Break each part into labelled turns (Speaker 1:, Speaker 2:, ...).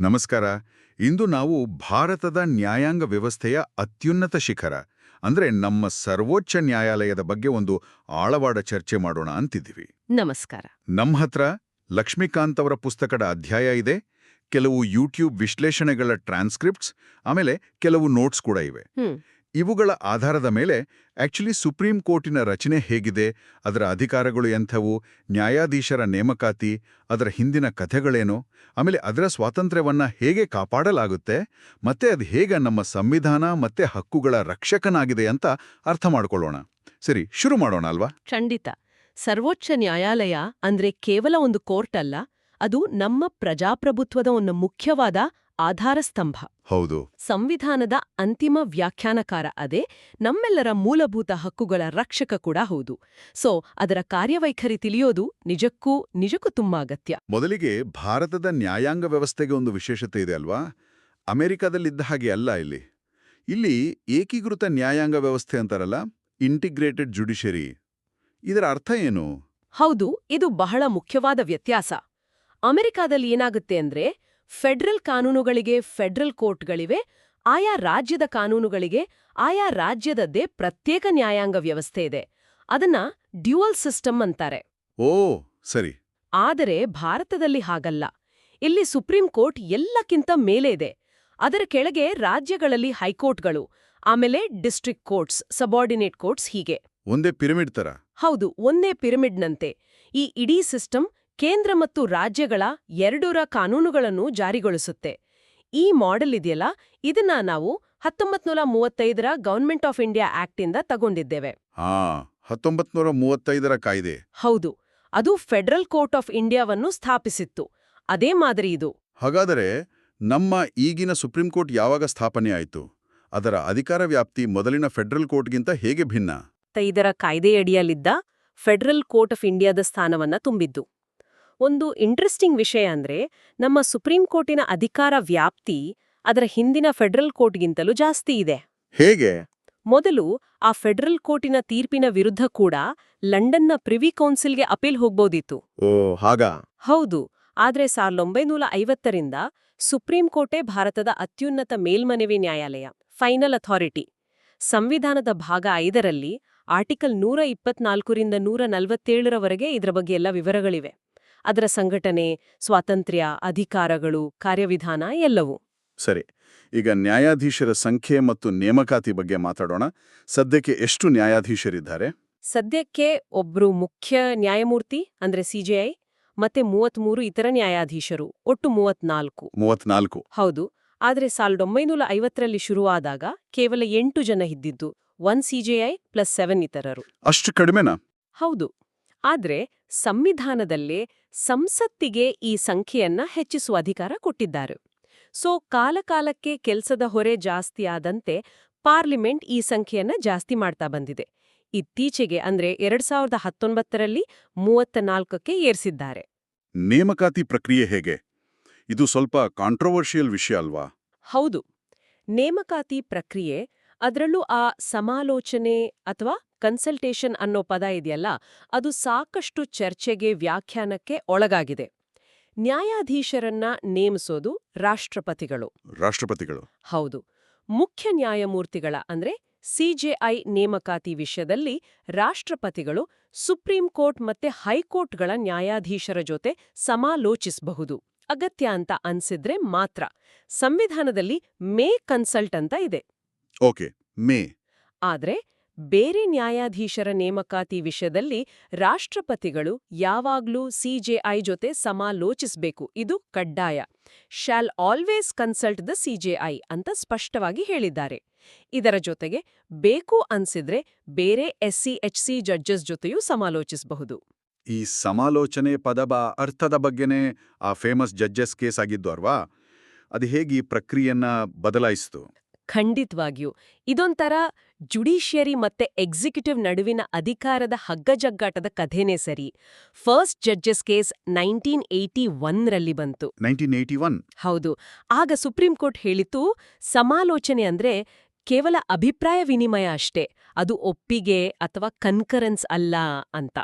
Speaker 1: ನಮಸ್ಕಾರ. ಇಂದು ನಾವು ಭಾರತದ ನ್ಯಾಯಾಂಗ ವ್ಯವಸ್ಥೆಯ ಅತ್ಯುನ್ನತ ಶಿಖರ ಅಂದ್ರೆ ನಮ್ಮ ಸರ್ವೋಚ್ಚ ನ್ಯಾಯಾಲಯದ ಬಗ್ಗೆ ಒಂದು ಆಳವಾದ ಚರ್ಚೆ ಮಾಡೋಣ ಅಂತಿದ್ದೀವಿ.
Speaker 2: ನಮಸ್ಕಾರ.
Speaker 1: ನಮ್ಮ ಹತ್ರ ಲಕ್ಷ್ಮೀಕಾಂತ್ ಅವರ ಪುಸ್ತಕದ ಅಧ್ಯಾಯ ಇದೆ. ಕೆಲವು ಯೂಟ್ಯೂಬ್ ವಿಶ್ಲೇಷಣೆಗಳ ಟ್ರಾನ್ಸ್ಕ್ರಿಪ್ಟ್ಸ್ ಆಮೇಲೆ ಕೆಲವು ನೋಟ್ಸ್ ಕೂಡ ಇವೆ. ಇವುಗಳ ಆಧಾರದ ಮೇಲೆ ಆಕ್ಚುಲಿ ಸುಪ್ರೀಂ ಕೋರ್ಟಿನ ರಚನೆ ಹೇಗಿದೆ, ಅದರ ಅಧಿಕಾರಗಳು ಎಂಥವು, ನ್ಯಾಯಾಧೀಶರ ನೇಮಕಾತಿ, ಅದರ ಹಿಂದಿನ ಕಥೆಗಳೇನು, ಆಮೇಲೆ ಅದರ ಸ್ವಾತಂತ್ರ್ಯವನ್ನ ಹೇಗೆ ಕಾಪಾಡಲಾಗುತ್ತೆ, ಮತ್ತೆ ಅದು ಹೇಗೆ ನಮ್ಮ ಸಂವಿಧಾನ ಮತ್ತೆ ಹಕ್ಕುಗಳ ರಕ್ಷಕನಾಗಿದೆ ಅಂತ ಅರ್ಥ ಮಾಡಿಕೊಳ್ಳೋಣ. ಸರಿ, ಶುರು ಮಾಡೋಣ ಅಲ್ವಾ?
Speaker 2: ಖಂಡಿತ. ಸರ್ವೋಚ್ಚ ನ್ಯಾಯಾಲಯ ಅಂದ್ರೆ ಕೇವಲ ಒಂದು ಕೋರ್ಟ್ ಅಲ್ಲ, ಅದು ನಮ್ಮ ಪ್ರಜಾಪ್ರಭುತ್ವದ ಒಂದು ಮುಖ್ಯವಾದ ಆಧಾರ ಸ್ತಂಭ
Speaker 1: ಹೌದು.
Speaker 2: ಸಂವಿಧಾನದ ಅಂತಿಮ ವ್ಯಾಖ್ಯಾನಕಾರ ಅದೇ ನಮ್ಮೆಲ್ಲರ ಮೂಲಭೂತ ಹಕ್ಕುಗಳ ರಕ್ಷಕ ಕೂಡ ಹೌದು. ಸೊ ಅದರ ಕಾರ್ಯವೈಖರಿ ತಿಳಿಯೋದು ನಿಜಕ್ಕೂ ನಿಜಕ್ಕೂ ತುಂಬಾ ಅಗತ್ಯ.
Speaker 1: ಮೊದಲಿಗೆ ಭಾರತದ ನ್ಯಾಯಾಂಗ ವ್ಯವಸ್ಥೆಗೆ ಒಂದು ವಿಶೇಷತೆ ಇದೆ ಅಲ್ವಾ? ಅಮೆರಿಕದಲ್ಲಿದ್ದ ಹಾಗೆ ಅಲ್ಲ ಇಲ್ಲಿ. ಇಲ್ಲಿ ಏಕೀಕೃತ ನ್ಯಾಯಾಂಗ ವ್ಯವಸ್ಥೆ ಅಂತಾರಲ್ಲ ಇಂಟಿಗ್ರೇಟೆಡ್ ಜುಡಿಷರಿ ಇದರ ಅರ್ಥ ಏನು?
Speaker 2: ಹೌದು ಇದು ಬಹಳ ಮುಖ್ಯವಾದ ವ್ಯತ್ಯಾಸ. ಅಮೆರಿಕಾದಲ್ಲಿ ಏನಾಗುತ್ತೆ ಅಂದ್ರೆ ಫೆಡ್ರಲ್ ಕಾನೂನುಗಳಿಗೆ ಫೆಡರಲ್ ಕೋರ್ಟ್ಗಳಿವೆ ಆಯಾ ರಾಜ್ಯದ ಕಾನೂನುಗಳಿಗೆ ಆಯಾ ರಾಜ್ಯದದ್ದೇ ಪ್ರತ್ಯೇಕ ನ್ಯಾಯಾಂಗ ವ್ಯವಸ್ಥೆ ಇದೆ. ಅದನ್ನ ಡ್ಯೂಯಲ್ ಸಿಸ್ಟಮ್ ಅಂತಾರೆ.
Speaker 1: ಓ ಸರಿ.
Speaker 2: ಆದರೆ ಭಾರತದಲ್ಲಿ ಹಾಗಲ್ಲ. ಇಲ್ಲಿ ಸುಪ್ರೀಂ ಕೋರ್ಟ್ ಎಲ್ಲಕ್ಕಿಂತ ಮೇಲೆ ಇದೆ. ಅದರ ಕೆಳಗೆ ರಾಜ್ಯಗಳಲ್ಲಿ ಹೈಕೋರ್ಟ್ಗಳು ಆಮೇಲೆ ಡಿಸ್ಟ್ರಿಕ್ಟ್ ಕೋರ್ಟ್ಸ್ ಸಬಾರ್ಡಿನೇಟ್ ಕೋರ್ಟ್ಸ್ ಹೀಗೆ.
Speaker 1: ಒಂದೇ ಪಿರಮಿಡ್ ತರ?
Speaker 2: ಹೌದು ಒಂದೇ ಪಿರಮಿಡ್ನಂತೆ. ಈ ಇಡೀ ಸಿಸ್ಟಮ್ ಕೇಂದ್ರ ಮತ್ತು ರಾಜ್ಯಗಳ ಎರಡೂರ ಕಾನೂನುಗಳನ್ನು ಜಾರಿಗೊಳಿಸುತ್ತೆ. ಈ ಮಾಡೆಲ್ ಇದೆಯಲ್ಲ? ಇದನ್ನ ನಾವು ಹತ್ತೊಂಬತ್ನೂರ ಮೂವತ್ತೈದರ ಗವರ್ಮೆಂಟ್ ಆಫ್ ಇಂಡಿಯಾ ಆಕ್ಟ್ ಇಂದ ತಗೊಂಡಿದ್ದೇವೆ.
Speaker 1: ಹಾ ಹತ್ತೊಂಬತ್ನೂರ ಮೂವತ್ತೈದರ ಕಾಯ್ದೆ.
Speaker 2: ಹೌದು. ಅದು ಫೆಡರಲ್ ಕೋರ್ಟ್ ಆಫ್ ಇಂಡಿಯಾವನ್ನು ಸ್ಥಾಪಿಸಿತ್ತು. ಅದೇ ಮಾದರಿ ಇದು.
Speaker 1: ಹಾಗಾದರೆ ನಮ್ಮ ಈಗಿನ ಸುಪ್ರೀಂ ಕೋರ್ಟ್ ಯಾವಾಗ ಸ್ಥಾಪನೆ ಆಯಿತು? ಅದರ ಅಧಿಕಾರ ವ್ಯಾಪ್ತಿ ಮೊದಲಿನ ಫೆಡರಲ್ ಕೋರ್ಟ್ಗಿಂತ ಹೇಗೆ ಭಿನ್ನ?
Speaker 2: ಇದರ ಕಾಯ್ದೆಯಡಿಯಲ್ಲಿದ್ದ ಫೆಡರಲ್ ಕೋರ್ಟ್ ಆಫ್ ಇಂಡಿಯಾದ ಸ್ಥಾನವನ್ನ ತುಂಬಿದ್ದು. ಒಂದು ಇಂಟ್ರೆಸ್ಟಿಂಗ್ ವಿಷಯ ಅಂದ್ರೆ ನಮ್ಮ ಸುಪ್ರೀಂ ಕೋರ್ಟಿನ ಅಧಿಕಾರ ವ್ಯಾಪ್ತಿ ಅದರ ಹಿಂದಿನ ಫೆಡರಲ್ ಕೋರ್ಟ್ಗಿಂತಲೂ ಜಾಸ್ತಿ ಇದೆ.
Speaker 1: ಹೇಗೆ?
Speaker 2: ಮೊದಲು ಆ ಫೆಡರಲ್ ಕೋರ್ಟಿನ ತೀರ್ಪಿನ ವಿರುದ್ಧ ಕೂಡ ಲಂಡನ್ನ ಪ್ರಿವಿ ಕೌನ್ಸಿಲ್ಗೆ ಅಪೀಲ್ ಹೋಗ್ಬೋದಿತ್ತು.
Speaker 1: ಓ ಹಾಗಾ?
Speaker 2: ಹೌದು ಆದ್ರೆ ಸಾವಿರದ ಒಂಬೈನೂರ ಐವತ್ತರಿಂದ ಸುಪ್ರೀಂ ಕೋರ್ಟೇ ಭಾರತದ ಅತ್ಯುನ್ನತ ಮೇಲ್ಮನವಿ ನ್ಯಾಯಾಲಯ ಫೈನಲ್ ಅಥಾರಿಟಿ ಸಂವಿಧಾನದ ಭಾಗ ಐದರಲ್ಲಿ ಆರ್ಟಿಕಲ್ ನೂರ ಇಪ್ಪತ್ನಾಲ್ಕರಿಂದ ನೂರ ನಲವತ್ತೇಳರವರೆಗೆ ಇದರ ಬಗ್ಗೆ ಎಲ್ಲ ವಿವರಗಳಿವೆ. ಅದರ ಸಂಘಟನೆ ಸ್ವಾತಂತ್ರ್ಯ ಅಧಿಕಾರಗಳು ಕಾರ್ಯವಿಧಾನ ಎಲ್ಲವೂ.
Speaker 1: ಸರಿ. ಈಗ ನ್ಯಾಯಾಧೀಶರ ಸಂಖ್ಯೆ ಮತ್ತು ನೇಮಕಾತಿ ಬಗ್ಗೆ ಮಾತಾಡೋಣ. ಸದ್ಯಕ್ಕೆ ಎಷ್ಟು ನ್ಯಾಯಾಧೀಶರಿದ್ದಾರೆ?
Speaker 2: ಸದ್ಯಕ್ಕೆ ಒಬ್ರು ಮುಖ್ಯ ನ್ಯಾಯಮೂರ್ತಿ ಅಂದ್ರೆ ಸಿಜೆಐ ಮತ್ತೆ ಮೂವತ್ಮೂರು ಇತರ ನ್ಯಾಯಾಧೀಶರು ಒಟ್ಟು ಮೂವತ್ನಾಲ್ಕು.
Speaker 1: ಮೂವತ್ನಾಲ್ಕು.
Speaker 2: ಹೌದು. ಆದರೆ ಸಾವಿರದ ಒಂಬೈನೂರ ಐವತ್ತರಲ್ಲಿ ಶುರುವಾದಾಗ ಕೇವಲ ಎಂಟು ಜನ ಇದ್ದಿದ್ದು ಒನ್ ಸಿಜೆಐ ಪ್ಲಸ್ ಸೆವೆನ್ ಇತರರು.
Speaker 1: ಅಷ್ಟು ಕಡಿಮೆನಾ?
Speaker 2: ಹೌದು. ಆದ್ರೆ ಸಂವಿಧಾನದಲ್ಲೇ ಸಂಸತ್ತಿಗೆ ಈ ಸಂಖ್ಯೆಯನ್ನ ಹೆಚ್ಚಿಸುವ ಅಧಿಕಾರ ಕೊಟ್ಟಿದ್ದಾರೆ. ಸೊ ಕಾಲಕಾಲಕ್ಕೆ ಕೆಲಸದ ಹೊರೆ ಜಾಸ್ತಿಯಾದಂತೆ ಪಾರ್ಲಿಮೆಂಟ್ ಈ ಸಂಖ್ಯೆಯನ್ನ ಜಾಸ್ತಿ ಮಾಡ್ತಾ ಬಂದಿದೆ. ಇತ್ತೀಚೆಗೆ ಅಂದ್ರೆ ಎರಡ್ ಸಾವಿರದ ಹತ್ತೊಂಬತ್ತರಲ್ಲಿ ಮೂವತ್ತ ನಾಲ್ಕಕ್ಕೆ ಏರ್ಸಿದ್ದಾರೆ.
Speaker 1: ನೇಮಕಾತಿ ಪ್ರಕ್ರಿಯೆ ಹೇಗೆ? ಇದು ಸ್ವಲ್ಪ ಕಾಂಟ್ರವರ್ಷಿಯಲ್ ವಿಷಯ ಅಲ್ವಾ?
Speaker 2: ಹೌದು. ನೇಮಕಾತಿ ಪ್ರಕ್ರಿಯೆ ಅದರಲ್ಲೂ ಆ ಸಮಾಲೋಚನೆ ಅಥವಾ ಕನ್ಸಲ್ಟೇಷನ್ ಅನ್ನೋ ಪದ ಇದೆಯಲ್ಲ ಅದು ಸಾಕಷ್ಟು ಚರ್ಚೆಗೆ ವ್ಯಾಖ್ಯಾನಕ್ಕೆ ಒಳಗಾಗಿದೆ. ನ್ಯಾಯಾಧೀಶರನ್ನ ನೇಮಿಸೋದು ರಾಷ್ಟ್ರಪತಿಗಳು.
Speaker 1: ರಾಷ್ಟ್ರಪತಿಗಳು.
Speaker 2: ಹೌದು. ಮುಖ್ಯ ನ್ಯಾಯಮೂರ್ತಿಗಳ ಅಂದ್ರೆ ಸಿಜೆಐ ನೇಮಕಾತಿ ವಿಷಯದಲ್ಲಿ ರಾಷ್ಟ್ರಪತಿಗಳು ಸುಪ್ರೀಂ ಕೋರ್ಟ್ ಮತ್ತೆ ಹೈಕೋರ್ಟ್ಗಳ ನ್ಯಾಯಾಧೀಶರ ಜೊತೆ ಸಮಾಲೋಚಿಸಬಹುದು. ಅಗತ್ಯ ಅಂತ ಅನ್ಸಿದ್ರೆ ಮಾತ್ರ. ಸಂವಿಧಾನದಲ್ಲಿ ಮೇ ಕನ್ಸಲ್ಟ್ ಅಂತ ಇದೆ.
Speaker 1: Okay may.
Speaker 2: ಆದ್ರೆ ಬೇರೆ ನ್ಯಾಯಾಧೀಶರ ನೇಮಕಾತಿ ವಿಷಯದಲ್ಲಿ ರಾಷ್ಟ್ರಪತಿಗಳು ಯಾವಾಗ್ಲೂ ಸಿಜೆಐ ಜೊತೆ ಸಮಾಲೋಚಿಸಬೇಕು. ಇದು ಕಡ್ಡಾಯ. Shall always consult the CJI ಅಂತ ಸ್ಪಷ್ಟವಾಗಿ ಹೇಳಿದ್ದಾರೆ. ಇದರ ಜೊತೆಗೆ ಬೇಕು ಅನ್ಸಿದ್ರೆ ಬೇರೆ ಎಸ್ಸಿ ಎಚ್ಸಿ ಜಡ್ಜಸ್ ಜೊತೆಯೂ ಸಮಾಲೋಚಿಸಬಹುದು.
Speaker 1: ಈ ಸಮಾಲೋಚನೆ ಪದಬ ಅರ್ಥದ ಬಗ್ಗೆನೇ ಆ ಫೇಮಸ್ ಜಡ್ಜಸ್ ಕೇಸ್ ಆಗಿದ್ದು ಅಲ್ವಾ? ಅದು ಹೇಗೆ ಈ ಪ್ರಕ್ರಿಯೆಯನ್ನ ಬದಲಾಯಿಸಿತು?
Speaker 2: ಖಂಡಿತವಾಗಿಯೂ. ಇದೊಂಥರ ಜುಡಿಷಿಯರಿ ಮತ್ತೆ ಎಕ್ಸಿಕ್ಯೂಟಿವ್ ನಡುವಿನ ಅಧಿಕಾರದ ಹಗ್ಗಜಗ್ಗಾಟದ ಕಥೆನೇ ಸರಿ. First judges case nineteen eighty ಒನ್ರಲ್ಲಿ ಬಂತು.
Speaker 1: Nineteen eighty one.
Speaker 2: ಹೌದು. ಆಗ ಸುಪ್ರೀಂ ಕೋರ್ಟ್ ಹೇಳಿತು ಸಮಾಲೋಚನೆ ಅಂದ್ರೆ ಕೇವಲ ಅಭಿಪ್ರಾಯ ವಿನಿಮಯ ಅಷ್ಟೇ. ಅದು ಒಪ್ಪಿಗೆ ಅಥವಾ ಕನ್ಕರೆನ್ಸ್ ಅಲ್ಲ ಅಂತ.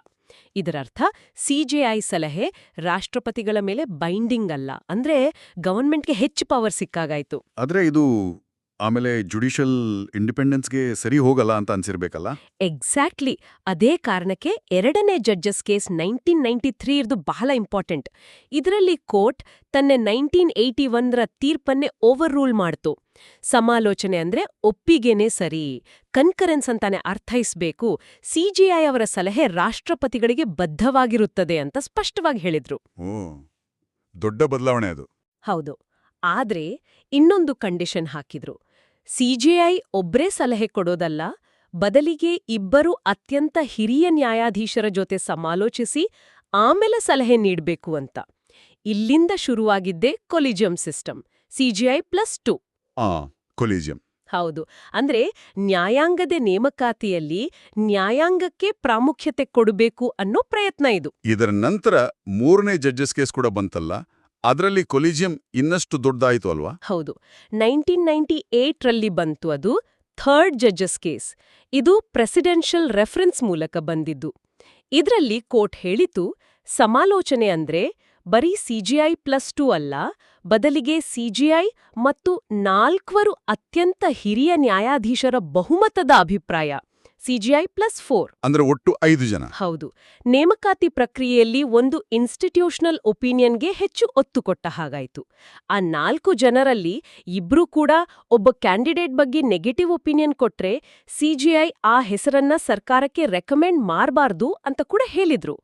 Speaker 2: ಇದರರ್ಥ ಸಿಜೆಐ ಸಲಹೆ ರಾಷ್ಟ್ರಪತಿಗಳ ಮೇಲೆ ಬೈಂಡಿಂಗ್ ಅಲ್ಲ. ಅಂದ್ರೆ ಗವರ್ಮೆಂಟ್ಗೆ ಹೆಚ್ಚು ಪವರ್ ಸಿಕ್ಕಾಗಾಯ್ತು.
Speaker 1: ಆದ್ರೆ ಇದು ಆಮೇಲೆ ಜುಡಿಷಿಯಲ್ ಇಂಡಿಪೆಂಡೆನ್ಸ್ಗೆ ಸರಿ ಹೋಗಲ್ಲ ಅಂತ ಅನ್ಸಿರ್ಬೇಕಲ್ಲ?
Speaker 2: ಎಕ್ಸಾಕ್ಟ್ಲಿ ಅದೇ ಕಾರಣಕ್ಕೆ ಎರಡನೇ judges case nineteen ninety three ಇರ್ದು ಬಹಳ ಇಂಪಾರ್ಟೆಂಟ್ ಇದರಲ್ಲಿ ಕೋರ್ಟ್ ತನ್ನ ನೈನ್ಟೀನ್ ಏಯ್ಟಿ ಒನ್ರ ತೀರ್ಪನ್ನೇ ಓವರ್ ರೂಲ್ ಮಾಡ್ತು. ಸಮಾಲೋಚನೆ ಅಂದ್ರೆ ಒಪ್ಪಿಗೆನೇ ಸರಿ ಕನ್ಕರೆನ್ಸ್ ಅಂತಾನೆ ಅರ್ಥೈಸ್ಬೇಕು ಸಿಜಿಐ ಅವರ ಸಲಹೆ ರಾಷ್ಟ್ರಪತಿಗಳಿಗೆ ಬದ್ಧವಾಗಿರುತ್ತದೆ ಅಂತ ಸ್ಪಷ್ಟವಾಗಿ ಹೇಳಿದ್ರು.
Speaker 1: ದೊಡ್ಡ ಬದಲಾವಣೆ ಅದು.
Speaker 2: ಹೌದು. ಆದ್ರೆ ಇನ್ನೊಂದು ಕಂಡೀಷನ್ ಹಾಕಿದ್ರು. ಸಿಜೆಐ ಒಬ್ರೇ ಸಲಹೆ ಕೊಡೋದಲ್ಲ ಬದಲಿಗೆ ಇಬ್ಬರು ಅತ್ಯಂತ ಹಿರಿಯ ನ್ಯಾಯಾಧೀಶರ ಜೊತೆ ಸಮಾಲೋಚಿಸಿ ಆಮೇಲೆ ಸಲಹೆ ನೀಡ್ಬೇಕು ಅಂತ. ಇಲ್ಲಿಂದ ಶುರುವಾಗಿದ್ದೇ collegium system CJI plus two.
Speaker 1: ಆ ಕೊಲೀಜಿಯಂ.
Speaker 2: ಹೌದು ಅಂದ್ರೆ ನ್ಯಾಯಾಂಗದ ನೇಮಕಾತಿಯಲ್ಲಿ ನ್ಯಾಯಾಂಗಕ್ಕೆ ಪ್ರಾಮುಖ್ಯತೆ ಕೊಡಬೇಕು ಅನ್ನೋ ಪ್ರಯತ್ನ ಇದು.
Speaker 1: ಇದರ ನಂತರ ಮೂರನೇ ಜಡ್ಜಸ್ ಕೇಸ್ ಕೂಡ ಬಂತಲ್ಲ? ಅದರಲ್ಲಿ ಕೊಲಿಜಿಯಂ ಇನ್ನಷ್ಟು ದೊಡ್ಡದಾಯಿತು ಅಲ್ವಾ?
Speaker 2: ಹೌದು. ನೈನ್ಟೀನ್ ನೈನ್ಟಿ ಏಟ್ರಲ್ಲಿ ಬಂತು ಅದು ಥರ್ಡ್ ಜಡ್ಜಸ್ ಕೇಸ್. ಇದು ಪ್ರೆಸಿಡೆನ್ಷಿಯಲ್ ರೆಫರೆನ್ಸ್ ಮೂಲಕ ಬಂದಿದ್ದು. ಇದರಲ್ಲಿ ಕೋರ್ಟ್ ಹೇಳಿತು, ಸಮಾಲೋಚನೆ ಅಂದ್ರೆ ಬರೀ ಸಿಜಿಐ ಪ್ಲಸ್ ಟೂ ಅಲ್ಲ, ಬದಲಿಗೆ ಸಿಜಿಐ ಮತ್ತು ನಾಲ್ಕವರು ಅತ್ಯಂತ ಹಿರಿಯ ನ್ಯಾಯಾಧೀಶರ ಬಹುಮತದ ಅಭಿಪ್ರಾಯ. ಸಿಜಿಐ ಪ್ಲಸ್ ಫೋರ್
Speaker 1: ಅಂದ್ರೆ ಒಟ್ಟು ಐದು ಜನ.
Speaker 2: ಹೌದು. ನೇಮಕಾತಿ ಪ್ರಕ್ರಿಯೆಯಲ್ಲಿ ಒಂದು ಇನ್ಸ್ಟಿಟ್ಯೂಷನಲ್ ಒಪಿನಿಯನ್ಗೆ ಹೆಚ್ಚು ಒತ್ತು ಕೊಟ್ಟ ಹಾಗಾಯ್ತು. ಆ ನಾಲ್ಕು ಜನರಲ್ಲಿ ಇಬ್ರು ಕೂಡ ಒಬ್ಬ ಕ್ಯಾಂಡಿಡೇಟ್ ಬಗ್ಗೆ ನೆಗೆಟಿವ್ ಒಪಿನಿಯನ್ ಕೊಟ್ರೆ ಸಿಜಿಐ ಆ ಹೆಸರನ್ನ ಸರ್ಕಾರಕ್ಕೆ ರೆಕಮೆಂಡ್ ಮಾಡಬಾರ್ದು ಅಂತ ಕೂಡ ಹೇಳಿದ್ರು.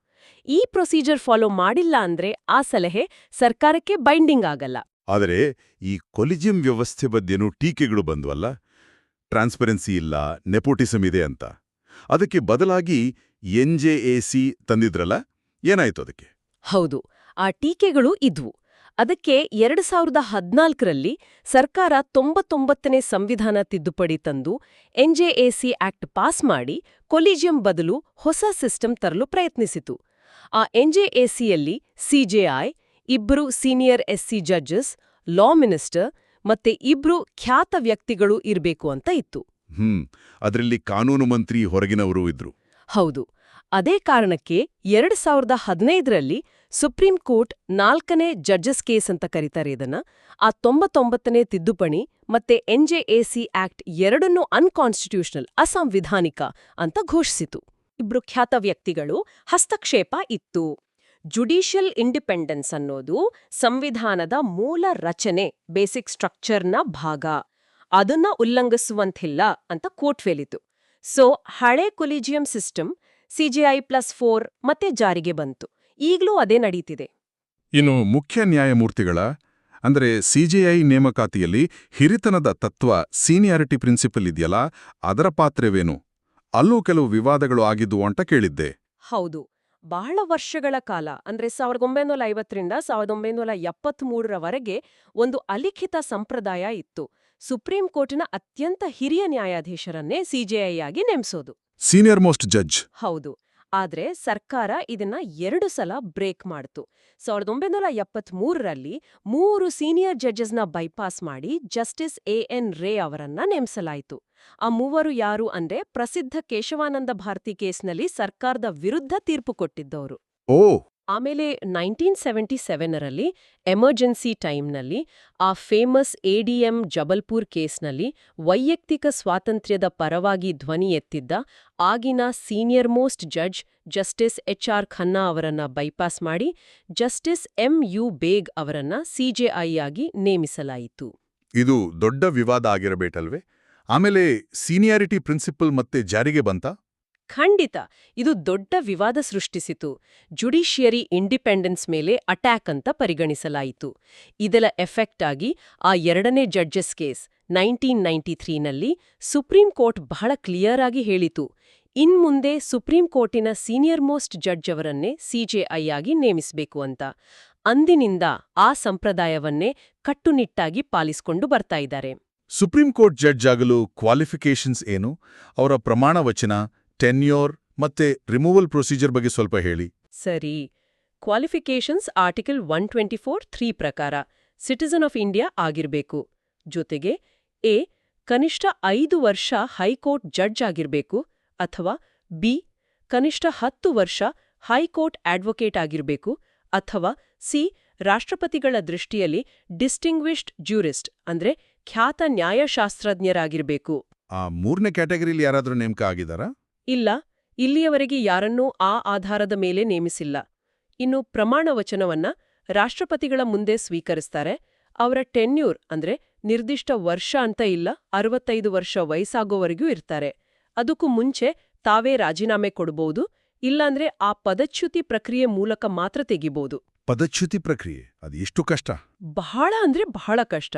Speaker 2: ಈ ಪ್ರೊಸೀಜರ್ ಫಾಲೋ ಮಾಡಿಲ್ಲ ಅಂದ್ರೆ ಆ ಸಲಹೆ ಸರ್ಕಾರಕ್ಕೆ ಬೈಂಡಿಂಗ್ ಆಗಲ್ಲ.
Speaker 1: ಆದರೆ ಈ ಕೊಲಿಜಿಯಂ ವ್ಯವಸ್ಥೆ ಬಗ್ಗೆನೂ ಟೀಕೆಗಳು ಬಂದ್ವಲ್ಲ? ಟ್ರಾನ್ಸ್ಪರೆನ್ಸಿ ಇಲ್ಲ ನೆಪೋಟಿಸಮ್ ಇದೆ ಅಂತ. ಅದಕ್ಕೆ ಬದಲಾಗಿ ಎನ್ ಜೆ ಎ ಸಿ ತಂದಿದ್ರಲ್ಲ, ಏನಾಯ್ತು ಅದಕ್ಕೆ?
Speaker 2: ಹೌದು, ಆ ಟೀಕೆಗಳು ಇದ್ವು. ಅದಕ್ಕೆ ಎರಡು ಸಾವಿರದ ಹದಿನಾಲ್ಕರಲ್ಲಿ ಸರ್ಕಾರ ತೊಂಬತ್ತೊಂಬತ್ತನೇ ಸಂವಿಧಾನ ತಿದ್ದುಪಡಿ ತಂದು ಎನ್ಜೆಎಸಿ ಆಕ್ಟ್ ಪಾಸ್ ಮಾಡಿ ಕೊಲಿಜಿಯಂ ಬದಲು ಹೊಸ ಸಿಸ್ಟಮ್ ತರಲು ಪ್ರಯತ್ನಿಸಿತು. ಆ ಎನ್ಜೆಎಸಿಯಲ್ಲಿ ಸಿಜೆಐ ಇಬ್ಬರು senior SC judges, law minister ಮತ್ತೆ ಇಬ್ರು ಖ್ಯಾತ ವ್ಯಕ್ತಿಗಳು ಇರಬೇಕು ಅಂತ ಇತ್ತು.
Speaker 1: ಹ್ಮ್ ಅದರಲ್ಲಿ ಕಾನೂನು ಮಂತ್ರಿ ಹೊರಗಿನವರು ಇದ್ರು.
Speaker 2: ಹೌದು ಅದೇ ಕಾರಣಕ್ಕೆ ಎರಡ್ ಸಾವಿರದ ಹದಿನೈದರಲ್ಲಿ ಸುಪ್ರೀಂ ಕೋರ್ಟ್ ನಾಲ್ಕನೇ ಜಡ್ಜಸ್ ಕೇಸ್ ಅಂತ ಕರೀತಾರೆ ಇದನ್ನ. ಆ ತೊಂಬತ್ತೊಂಬತ್ತನೇ ತಿದ್ದುಪಡಿ ಮತ್ತೆ ಎನ್ಜೆಎಸಿ ಆಕ್ಟ್ ಎರಡನ್ನೂ ಅನ್ಕಾನ್ಸ್ಟಿಟ್ಯೂಷನಲ್ ಅಸಂವಿಧಾನಿಕ ಅಂತ ಘೋಷಿಸಿತು. ಇಬ್ರು ಖ್ಯಾತ ವ್ಯಕ್ತಿಗಳು ಹಸ್ತಕ್ಷೇಪ ಇತ್ತು. ಜುಡಿಷಿಯಲ್ ಇಂಡಿಪೆಂಡೆನ್ಸ್ ಅನ್ನೋದು ಸಂವಿಧಾನದ ಮೂಲ ರಚನೆ ಬೇಸಿಕ್ ಸ್ಟ್ರಕ್ಚರ್ನ ಭಾಗ. ಅದನ್ನ ಉಲ್ಲಂಘಿಸುವಂತಿಲ್ಲ ಅಂತ ಕೋರ್ಟ್ ವೇಲಿತು ಸೊ ಹಳೆ collegium system CJI plus four ಮತ್ತೆ ಜಾರಿಗೆ ಬಂತು. ಈಗಲೂ ಅದೇ ನಡೀತಿದೆ.
Speaker 1: ಇನ್ನು ಮುಖ್ಯ ನ್ಯಾಯಮೂರ್ತಿಗಳ ಅಂದರೆ ಸಿಜೆಐ ನೇಮಕಾತಿಯಲ್ಲಿ ಹಿರಿತನದ ತತ್ವ ಸೀನಿಯಾರಿಟಿ ಪ್ರಿನ್ಸಿಪಲ್ ಇದೆಯಲ್ಲ ಅದರ ಪಾತ್ರವೇನು? ಅಲ್ಲೂ ಕೆಲವು ವಿವಾದಗಳು ಆಗಿದ್ವು ಅಂತ ಕೇಳಿದ್ದೆ.
Speaker 2: ಹೌದು. ಬಹಳ ವರ್ಷಗಳ ಕಾಲ ಅಂದ್ರೆ ಸಾವಿರದ ಒಂಬೈನೂರ ಐವತ್ತರಿಂದ ಸಾವಿರದ ಒಂಬೈನೂರ ಎಪ್ಪತ್ಮೂರರವರೆಗೆ ಒಂದು ಅಲಿಖಿತ ಸಂಪ್ರದಾಯ ಇತ್ತು. ಸುಪ್ರೀಂ ಕೋರ್ಟಿನ ಅತ್ಯಂತ ಹಿರಿಯ ನ್ಯಾಯಾಧೀಶರನ್ನೇ ಸಿಜೆಐ ಆಗಿ ನೇಮಿಸೋದು.
Speaker 1: ಸೀನಿಯರ್ ಮೋಸ್ಟ್ ಜಡ್ಜ್
Speaker 2: ಹೌದು. ಆದ್ರೆ ಸರ್ಕಾರ ಇದನ್ನ ಎರಡು ಸಲ ಬ್ರೇಕ್ ಮಾಡ್ತು. ಸಾವಿರದ ಒಂಬೈನೂರ ಎಪ್ಪತ್ಮೂರರಲ್ಲಿ ಮೂರು ಸೀನಿಯರ್ ಜಡ್ಜಸ್ನ ಬೈಪಾಸ್ ಮಾಡಿ ಜಸ್ಟಿಸ್ ಎ ಎನ್ ರೇ ಅವರನ್ನ ನೇಮಿಸಲಾಯಿತು. ಆ ಮೂವರು ಯಾರು ಅಂದ್ರೆ ಪ್ರಸಿದ್ಧ ಕೇಶವಾನಂದ ಭಾರತಿ ಕೇಸ್ನಲ್ಲಿ ಸರ್ಕಾರದ ವಿರುದ್ಧ ತೀರ್ಪು ಕೊಟ್ಟಿದ್ದವರು.
Speaker 1: ಓ!
Speaker 2: ಆಮೇಲೆ ನೈನ್ಟೀನ್ ಸೆವೆಂಟಿ ಸೆವೆನರಲ್ಲಿ ಎಮರ್ಜೆನ್ಸಿ ಟೈಮ್ನಲ್ಲಿ ಆ ಫೇಮಸ್ ಎಡಿಎಂ ಜಬಲ್ಪುರ್ ಕೇಸ್ನಲ್ಲಿ ವೈಯಕ್ತಿಕ ಸ್ವಾತಂತ್ರ್ಯದ ಪರವಾಗಿ ಧ್ವನಿ ಎತ್ತಿದ್ದ ಆಗಿನ senior most judge justice H R Khanna ಅವರನ್ನ ಬೈಪಾಸ್ ಮಾಡಿ ಜಸ್ಟಿಸ್ ಎಂ ಯು ಬೇಗ್ ಅವರನ್ನ ಸಿಜೆಐ ಆಗಿ ನೇಮಿಸಲಾಯಿತು.
Speaker 1: ಇದು ದೊಡ್ಡ ವಿವಾದ ಆಗಿರಬೇಕಲ್ವೇ? ಆಮೇಲೆ ಸೀನಿಯಾರಿಟಿ ಪ್ರಿನ್ಸಿಪಲ್ ಮತ್ತೆ ಜಾರಿಗೆ ಬಂತ?
Speaker 2: ಖಂಡಿತ. ಇದು ದೊಡ್ಡ ವಿವಾದ ಸೃಷ್ಟಿಸಿತು. ಜುಡಿಷಿಯರಿ ಇಂಡಿಪೆಂಡೆನ್ಸ್ ಮೇಲೆ ಅಟ್ಯಾಕ್ ಅಂತ ಪರಿಗಣಿಸಲಾಯಿತು. ಇದರ ಎಫೆಕ್ಟ್ ಆಗಿ ಆ ಎರಡನೇ ಜಡ್ಜಸ್ ಕೇಸ್ ನೈನ್ಟೀನ್ ನೈನ್ಟಿ ತ್ರೀನಲ್ಲಿ ಸುಪ್ರೀಂ ಕೋರ್ಟ್ ಬಹಳ ಕ್ಲಿಯರ್ ಆಗಿ ಹೇಳಿತು. ಇನ್ಮುಂದೆ ಸುಪ್ರೀಂ ಕೋರ್ಟಿನ ಸೀನಿಯರ್ ಮೋಸ್ಟ್ ಜಡ್ಜ್ ಅವರನ್ನೇ ಸಿಜೆಐ ಆಗಿ ನೇಮಿಸಬೇಕು ಅಂತ. ಅಂದಿನಿಂದ ಆ ಸಂಪ್ರದಾಯವನ್ನೇ ಕಟ್ಟುನಿಟ್ಟಾಗಿ ಪಾಲಿಸಿಕೊಂಡು ಬರ್ತಾ ಇದ್ದಾರೆ.
Speaker 1: ಸುಪ್ರೀಂ ಕೋರ್ಟ್ ಜಡ್ಜ್ ಆಗಲು ಕ್ವಾಲಿಫಿಕೇಷನ್ಸ್ ಏನು? ಅವರ ಪ್ರಮಾಣ ವಚನ ಟೆನ್ಯೋರ್ ಮತ್ತೆ ರಿಮೂವಲ್ ಪ್ರೊಸೀಜರ್ ಬಗ್ಗೆ ಸ್ವಲ್ಪ ಹೇಳಿ.
Speaker 2: ಸರಿ. Qualifications article one twenty four three ಪ್ರಕಾರ ಸಿಟಿಸನ್ ಆಫ್ ಇಂಡಿಯಾ ಆಗಿರಬೇಕು. ಜೊತೆಗೆ, ಎ, ಕನಿಷ್ಠ ಐದು ವರ್ಷ ಹೈಕೋರ್ಟ್ ಜಡ್ಜ್ ಆಗಿರಬೇಕು ಅಥವಾ ಬಿ, ಕನಿಷ್ಠ ಹತ್ತು ವರ್ಷ ಹೈಕೋರ್ಟ್ ಅಡ್ವೊಕೇಟ್ ಆಗಿರಬೇಕು ಅಥವಾ ಸಿ, ರಾಷ್ಟ್ರಪತಿಗಳ ದೃಷ್ಟಿಯಲ್ಲಿ ಡಿಸ್ಟಿಂಗ್ವಿಶ್ಡ್ ಜ್ಯೂರಿಸ್ಟ್ ಅಂದ್ರೆ ಖ್ಯಾತ ನ್ಯಾಯಶಾಸ್ತ್ರಜ್ಞರಾಗಿರಬೇಕು.
Speaker 3: ಆ ಮೂರನೇ ಕ್ಯಾಟಗರಿಲಿ ಯಾರಾದರೂ ನೇಮಕ ಆಗಿದಾರಾ
Speaker 2: ಇಲ್ಲ ಇಲ್ಲಿಯವರೆಗೆ ಯಾರನ್ನೂ ಆ ಆಧಾರದ ಮೇಲೆ ನೇಮಿಸಿಲ್ಲ. ಇನ್ನು ಪ್ರಮಾಣ ವಚನವನ್ನ ರಾಷ್ಟ್ರಪತಿಗಳ ಮುಂದೆ ಸ್ವೀಕರಿಸ್ತಾರೆ. ಅವರ ಟೆನ್ಯೂರ್ ಅಂದ್ರೆ ನಿರ್ದಿಷ್ಟ ವರ್ಷ ಅಂತ ಇಲ್ಲ ಅರವತ್ತೈದು ವರ್ಷ ವಯಸ್ಸಾಗೋವರೆಗೂ ಇರ್ತಾರೆ. ಅದಕ್ಕೂ ಮುಂಚೆ ತಾವೇ ರಾಜೀನಾಮೆ ಕೊಡಬಹುದು ಇಲ್ಲಾಂದ್ರೆ ಆ ಪದಚ್ಯುತಿ ಪ್ರಕ್ರಿಯೆ ಮೂಲಕ ಮಾತ್ರ ತೆಗಿಬಹುದು
Speaker 3: ಪದಚ್ಯುತಿ ಪ್ರಕ್ರಿಯೆ? ಅದು ಎಷ್ಟು ಕಷ್ಟ?
Speaker 2: ಬಹಳ ಅಂದ್ರೆ ಬಹಳ ಕಷ್ಟ.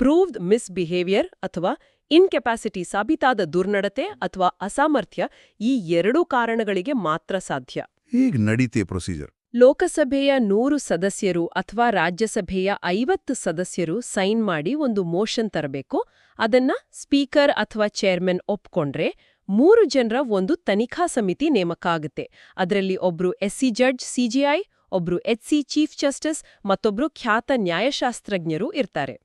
Speaker 2: ಪ್ರೂವ್ಡ್ ಮಿಸ್ಬಿಹೇವಿಯರ್ ಅಥವಾ ಇನ್ಕೆಪಾಸಿಟಿ ಸಾಬೀತಾದ ದುರ್ನಡತೆ ಅಥವಾ ಅಸಾಮರ್ಥ್ಯ ಈ ಎರಡೂ ಕಾರಣಗಳಿಗೆ ಮಾತ್ರ ಸಾಧ್ಯ.
Speaker 3: ಈಗ ನಡೀತೆ ಪ್ರೊಸೀಜರ್
Speaker 2: ಲೋಕಸಭೆಯ ನೂರು ಸದಸ್ಯರು ಅಥವಾ ರಾಜ್ಯಸಭೆಯ ಐವತ್ತು ಸದಸ್ಯರು ಸೈನ್ ಮಾಡಿ ಒಂದು ಮೋಷನ್ ತರಬೇಕು. ಅದನ್ನ ಸ್ಪೀಕರ್ ಅಥವಾ ಚೇರ್ಮನ್ ಒಪ್ಕೊಂಡ್ರೆ ಮೂರು ಜನರ ಒಂದು ತನಿಖಾ ಸಮಿತಿ ನೇಮಕ ಆಗುತ್ತೆ. ಅದರಲ್ಲಿ ಒಬ್ರು ಎಸ್ಸಿ ಜಡ್ಜ್ ಸಿಜಿಐ ಒಬ್ರು ಎಚ್ಸಿ ಚೀಫ್ ಜಸ್ಟಿಸ್ ಮತ್ತೊಬ್ರು ಖ್ಯಾತ ನ್ಯಾಯಶಾಸ್ತ್ರಜ್ಞರು ಇರ್ತಾರೆ.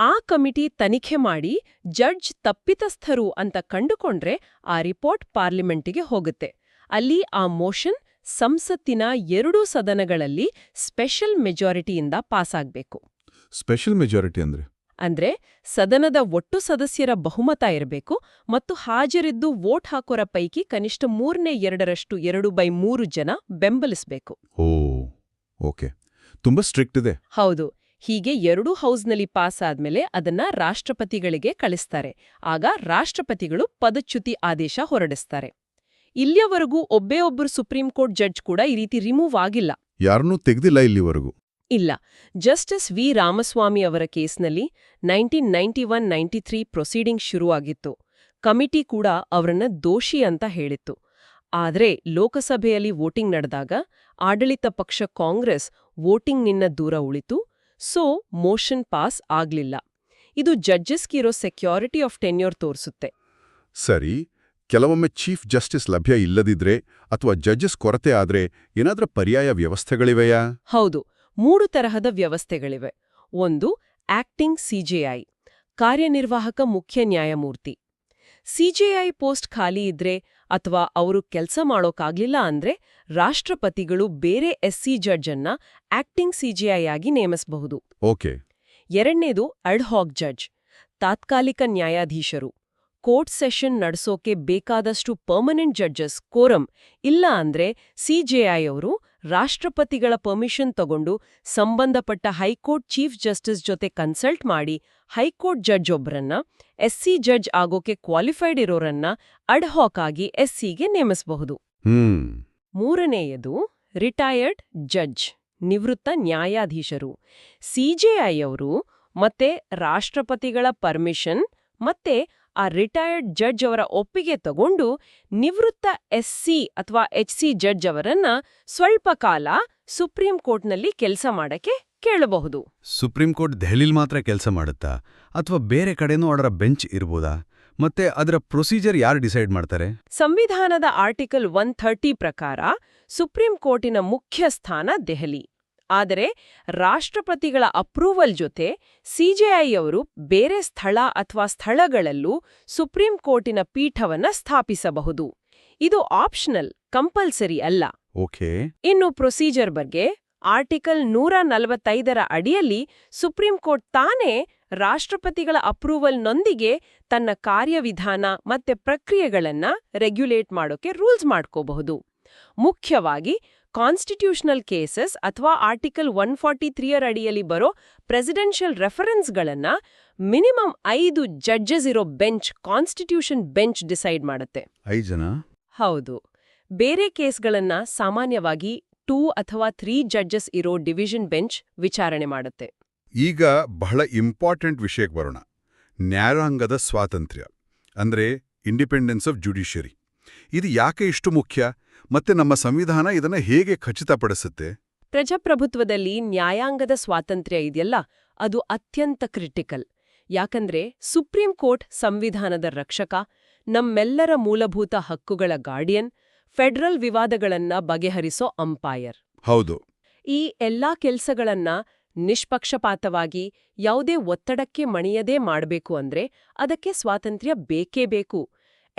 Speaker 2: ಆ ಕಮಿಟಿ ತನಿಖೆ ಮಾಡಿ ಜಡ್ಜ್ ತಪ್ಪಿತಸ್ಥರು ಅಂತ ಕಂಡುಕೊಂಡ್ರೆ ಆ ರಿಪೋರ್ಟ್ ಪಾರ್ಲಿಮೆಂಟಿಗೆ ಹೋಗುತ್ತೆ. ಅಲ್ಲಿ ಆ ಮೋಷನ್ ಸಂಸತ್ತಿನ ಎರಡೂ ಸದನಗಳಲ್ಲಿ ಸ್ಪೆಷಲ್ ಮೆಜಾರಿಟಿಯಿಂದ ಪಾಸಾಗ್ಬೇಕು
Speaker 3: ಸ್ಪೆಷಲ್ ಮೆಜಾರಿಟಿ ಅಂದ್ರೆ?
Speaker 2: ಅಂದ್ರೆ ಸದನದ ಒಟ್ಟು ಸದಸ್ಯರ ಬಹುಮತ ಇರಬೇಕು ಮತ್ತು ಹಾಜರಿದ್ದು ವೋಟ್ ಹಾಕೋರ ಪೈಕಿ ಕನಿಷ್ಠ ಮೂರನೇ ಎರಡರಷ್ಟು ಎರಡು ಬೈ ಮೂರು ಜನ ಬೆಂಬಲಿಸಬೇಕು.
Speaker 3: ಓಕೆ. ತುಂಬಾ ಸ್ಟ್ರಿಕ್ಟ್ ಇದೆ.
Speaker 2: ಹೌದು. ಹೀಗೆ ಎರಡೂ ಹೌಸ್ನಲ್ಲಿ ಪಾಸ್ ಆದ್ಮೇಲೆ ಅದನ್ನ ರಾಷ್ಟ್ರಪತಿಗಳಿಗೆ ಕಳಿಸ್ತಾರೆ. ಆಗ ರಾಷ್ಟ್ರಪತಿಗಳು ಪದಚ್ಯುತಿ ಆದೇಶ ಹೊರಡಿಸ್ತಾರೆ. ಇಲ್ಲಿಯವರೆಗೂ ಒಬ್ಬೇ ಒಬ್ಬರು ಸುಪ್ರೀಂ ಕೋರ್ಟ್ ಜಡ್ಜ್ ಕೂಡ ಈ ರೀತಿ ರಿಮೂವ್ ಆಗಿಲ್ಲ.
Speaker 3: ಯಾರನ್ನೂ ತೆಗೆದಿಲ್ಲ ಇಲ್ಲಿವರೆಗೂ.
Speaker 2: ಇಲ್ಲ. Justice we. ರಾಮಸ್ವಾಮಿ ಅವರ ಕೇಸ್ನಲ್ಲಿ nineteen ninety one ninety three proceeding ಶುರುವಾಗಿತ್ತು. Committee ಕೂಡ ಅವರನ್ನ ದೋಷಿ ಅಂತ ಹೇಳಿತ್ತು. ಆದರೆ ಲೋಕಸಭೆಯಲ್ಲಿ ವೋಟಿಂಗ್ ನಡೆದಾಗ ಆಡಳಿತ ಪಕ್ಷ ಕಾಂಗ್ರೆಸ್ ವೋಟಿಂಗ್ನಿಂದ ದೂರ ಉಳಿತು. ಸೊ ಮೋಷನ್ ಪಾಸ್ ಆಗ್ಲಿಲ್ಲ. ಇದು ಜಡ್ಜಸ್ಗಿರೋ ಸೆಕ್ಯೂರಿಟಿ ಆಫ್ ಟೆನ್ಯೂರ್ ತೋರಿಸುತ್ತೆ.
Speaker 3: ಸರಿ ಕೆಲವೊಮ್ಮೆ ಚೀಫ್ ಜಸ್ಟಿಸ್ ಲಭ್ಯ ಇಲ್ಲದಿದ್ರೆ ಅಥವಾ ಜಡ್ಜಸ್ ಕೊರತೆ ಆದ್ರೆ ಏನಾದ್ರೂ ಪರ್ಯಾಯ ವ್ಯವಸ್ಥೆಗಳಿವೆಯಾ?
Speaker 2: ಹೌದು ಮೂರು ತರಹದ ವ್ಯವಸ್ಥೆಗಳಿವೆ. ಒಂದು ಆಕ್ಟಿಂಗ್ ಸಿಜೆಐ ಕಾರ್ಯನಿರ್ವಾಹಕ ಮುಖ್ಯ ನ್ಯಾಯಮೂರ್ತಿ. ಸಿಜೆಐ ಪೋಸ್ಟ್ ಖಾಲಿ ಇದ್ರೆ ಅಥವಾ ಅವರು ಕೆಲಸ ಮಾಡೋಕ್ಕಾಗ್ಲಿಲ್ಲ ಅಂದ್ರೆ ರಾಷ್ಟ್ರಪತಿಗಳು ಬೇರೆ ಎಸ್ಸಿ ಜಡ್ಜ್ ಅನ್ನ ಆಕ್ಟಿಂಗ್ ಸಿಜಿಐ ಆಗಿ ನೇಮಿಸಬಹುದು.
Speaker 3: ಓಕೆ.
Speaker 2: ಎರಡನೇದು ಅಡ್ಹಾಕ್ ಜಡ್ಜ್ ತಾತ್ಕಾಲಿಕ ನ್ಯಾಯಾಧೀಶರು. ಕೋರ್ಟ್ ಸೆಷನ್ ನಡೆಸೋಕೆ ಬೇಕಾದಷ್ಟು ಪರ್ಮನೆಂಟ್ ಜಡ್ಜಸ್ ಕೋರಂ ಇಲ್ಲ ಅಂದ್ರೆ ಸಿಜೆಐ ಅವರು ರಾಷ್ಟ್ರಪತಿಗಳ ಪರ್ಮಿಷನ್ ತಗೊಂಡು ಸಂಬಂಧಪಟ್ಟ ಹೈಕೋರ್ಟ್ ಚೀಫ್ ಜಸ್ಟಿಸ್ ಜೊತೆ ಕನ್ಸಲ್ಟ್ ಮಾಡಿ ಹೈಕೋರ್ಟ್ ಜಡ್ಜ್ ಒಬ್ರನ್ನ ಎಸ್ಸಿ ಜಡ್ಜ್ ಆಗೋಕೆ ಕ್ವಾಲಿಫೈಡ್ ಇರೋರನ್ನ ಅಡ್ಹಾಕ್ ಆಗಿ ಎಸ್ಸಿಗೆ ನೇಮಿಸಬಹುದು. ಮೂರನೆಯದು ರಿಟೈರ್ಡ್ ಜಡ್ಜ್ ನಿವೃತ್ತ ನ್ಯಾಯಾಧೀಶರು. ಸಿಜೆಐ ಅವರು ಮತ್ತೆ ರಾಷ್ಟ್ರಪತಿಗಳ ಪರ್ಮಿಷನ್ ಮತ್ತೆ ಆ ರಿಟೈರ್ಡ್ ಜಡ್ಜ್ ಅವರ ಒಪ್ಪಿಗೆ ತಗೊಂಡು ನಿವೃತ್ತ ಎಸ್ ಸಿ ಅಥವಾ ಎಚ್ಸಿ ಜಡ್ಜ್ ಅವರನ್ನ ಸ್ವಲ್ಪ ಕಾಲ ಸುಪ್ರೀಂ ಕೋರ್ಟ್ನಲ್ಲಿ ಕೆಲಸ ಮಾಡಕ್ಕೆ ಕೇಳಬಹುದು.
Speaker 4: ಸುಪ್ರೀಂ ಕೋರ್ಟ್ ದೆಹಲಿಲ್ ಮಾತ್ರ ಕೆಲಸ ಮಾಡುತ್ತಾ? ಅಥವಾ ಬೇರೆ ಕಡೆನೂ ಅದರ ಬೆಂಚ್ ಇರ್ಬೋದಾ? ಮತ್ತೆ ಅದರ ಪ್ರೊಸೀಜರ್ ಯಾರು ಡಿಸೈಡ್ ಮಾಡ್ತಾರೆ?
Speaker 2: ಸಂವಿಧಾನದ ಆರ್ಟಿಕಲ್ ಒನ್ ಥರ್ಟಿ ಪ್ರಕಾರ ಸುಪ್ರೀಂ ಕೋರ್ಟಿನ ಮುಖ್ಯ ಸ್ಥಾನ ದೆಹಲಿ. ಆದರೆ ರಾಷ್ಟ್ರಪತಿಗಳ ಅಪ್ರೂವಲ್ ಜೊತೆ ಸಿಜೆಐ ಅವರು ಬೇರೆ ಸ್ಥಳ ಅಥವಾ ಸ್ಥಳಗಳಲ್ಲೂ ಸುಪ್ರೀಂ ಕೋರ್ಟಿನ ಪೀಠವನ್ನ ಸ್ಥಾಪಿಸಬಹುದು. ಇದು ಆಪ್ಷನಲ್ ಕಂಪಲ್ಸರಿ ಅಲ್ಲ.
Speaker 3: ಓಕೆ.
Speaker 2: ಇನ್ನು ಪ್ರೊಸೀಜರ್ ಬಗ್ಗೆ ಆರ್ಟಿಕಲ್ ನೂರ ನಲವತ್ತೈದರ ಅಡಿಯಲ್ಲಿ ಸುಪ್ರೀಂ ಕೋರ್ಟ್ ತಾನೇ ರಾಷ್ಟ್ರಪತಿಗಳ ಅಪ್ರೂವಲ್ನೊಂದಿಗೆ ತನ್ನ ಕಾರ್ಯವಿಧಾನ ಮತ್ತೆ ಪ್ರಕ್ರಿಯೆಗಳನ್ನ ರೆಗ್ಯುಲೇಟ್ ಮಾಡೋಕೆ ರೂಲ್ಸ್ ಮಾಡ್ಕೋಬಹುದು. ಮುಖ್ಯವಾಗಿ ಕಾನ್ಸ್ಟಿಟ್ಯೂಷನಲ್ ಕೇಸಸ್ ಅಥವಾ ಆರ್ಟಿಕಲ್ ಒನ್ ಫಾರ್ಟಿ ತ್ರೀಯರ್ ಅಡಿಯಲ್ಲಿ ಬರೋ ಪ್ರೆಸಿಡೆನ್ಷಿಯಲ್ ರೆಫರೆನ್ಸ್ಗಳನ್ನ ಮಿನಿಮಮ್ ಐದು ಜಡ್ಜಸ್ ಇರೋ ಬೆಂಚ್ ಕಾನ್ಸ್ಟಿಟ್ಯೂಷನ್ ಬೆಂಚ್ ಡಿಸೈಡ್ ಮಾಡುತ್ತೆ.
Speaker 3: ಐದು ಜನ?
Speaker 2: ಹೌದು. ಬೇರೆ ಕೇಸ್ಗಳನ್ನ ಸಾಮಾನ್ಯವಾಗಿ ಟೂ ಅಥವಾ ತ್ರೀ ಜಡ್ಜಸ್ ಇರೋ ಡಿವಿಷನ್ ಬೆಂಚ್ ವಿಚಾರಣೆ ಮಾಡುತ್ತೆ.
Speaker 3: ಈಗ ಬಹಳ ಇಂಪಾರ್ಟೆಂಟ್ ವಿಷಯಕ್ಕೆ ಬರೋಣ. ನ್ಯಾಯಾಂಗದ ಸ್ವಾತಂತ್ರ್ಯ ಅಂದ್ರೆ ಇಂಡಿಪೆಂಡೆನ್ಸ್ ಆಫ್ ಜುಡಿಷಿಯರಿ ಇದು ಯಾಕೆ ಇಷ್ಟು ಮುಖ್ಯ? ಮತ್ತೆ ನಮ್ಮ ಸಂವಿಧಾನ ಇದನ್ನ ಹೇಗೆ ಖಚಿತಪಡಿಸುತ್ತೆ?
Speaker 2: ಪ್ರಜಾಪ್ರಭುತ್ವದಲ್ಲಿ ನ್ಯಾಯಾಂಗದ ಸ್ವಾತಂತ್ರ್ಯ ಇದೆಯಲ್ಲ ಅದು ಅತ್ಯಂತ ಕ್ರಿಟಿಕಲ್. ಯಾಕಂದ್ರೆ ಸುಪ್ರೀಂ ಕೋರ್ಟ್ ಸಂವಿಧಾನದ ರಕ್ಷಕ ನಮ್ಮೆಲ್ಲರ ಮೂಲಭೂತ ಹಕ್ಕುಗಳ ಗಾರ್ಡಿಯನ್ ಫೆಡರಲ್ ವಿವಾದಗಳನ್ನ ಬಗೆಹರಿಸೋ ಅಂಪೈರ್.
Speaker 3: ಹೌದು.
Speaker 2: ಈ ಎಲ್ಲಾ ಕೆಲಸಗಳನ್ನ ನಿಷ್ಪಕ್ಷಪಾತವಾಗಿ ಯಾವುದೇ ಒತ್ತಡಕ್ಕೆ ಮಣಿಯದೇ ಮಾಡಬೇಕು ಅಂದ್ರೆ ಅದಕ್ಕೆ ಸ್ವಾತಂತ್ರ್ಯ ಬೇಕೇ ಬೇಕು.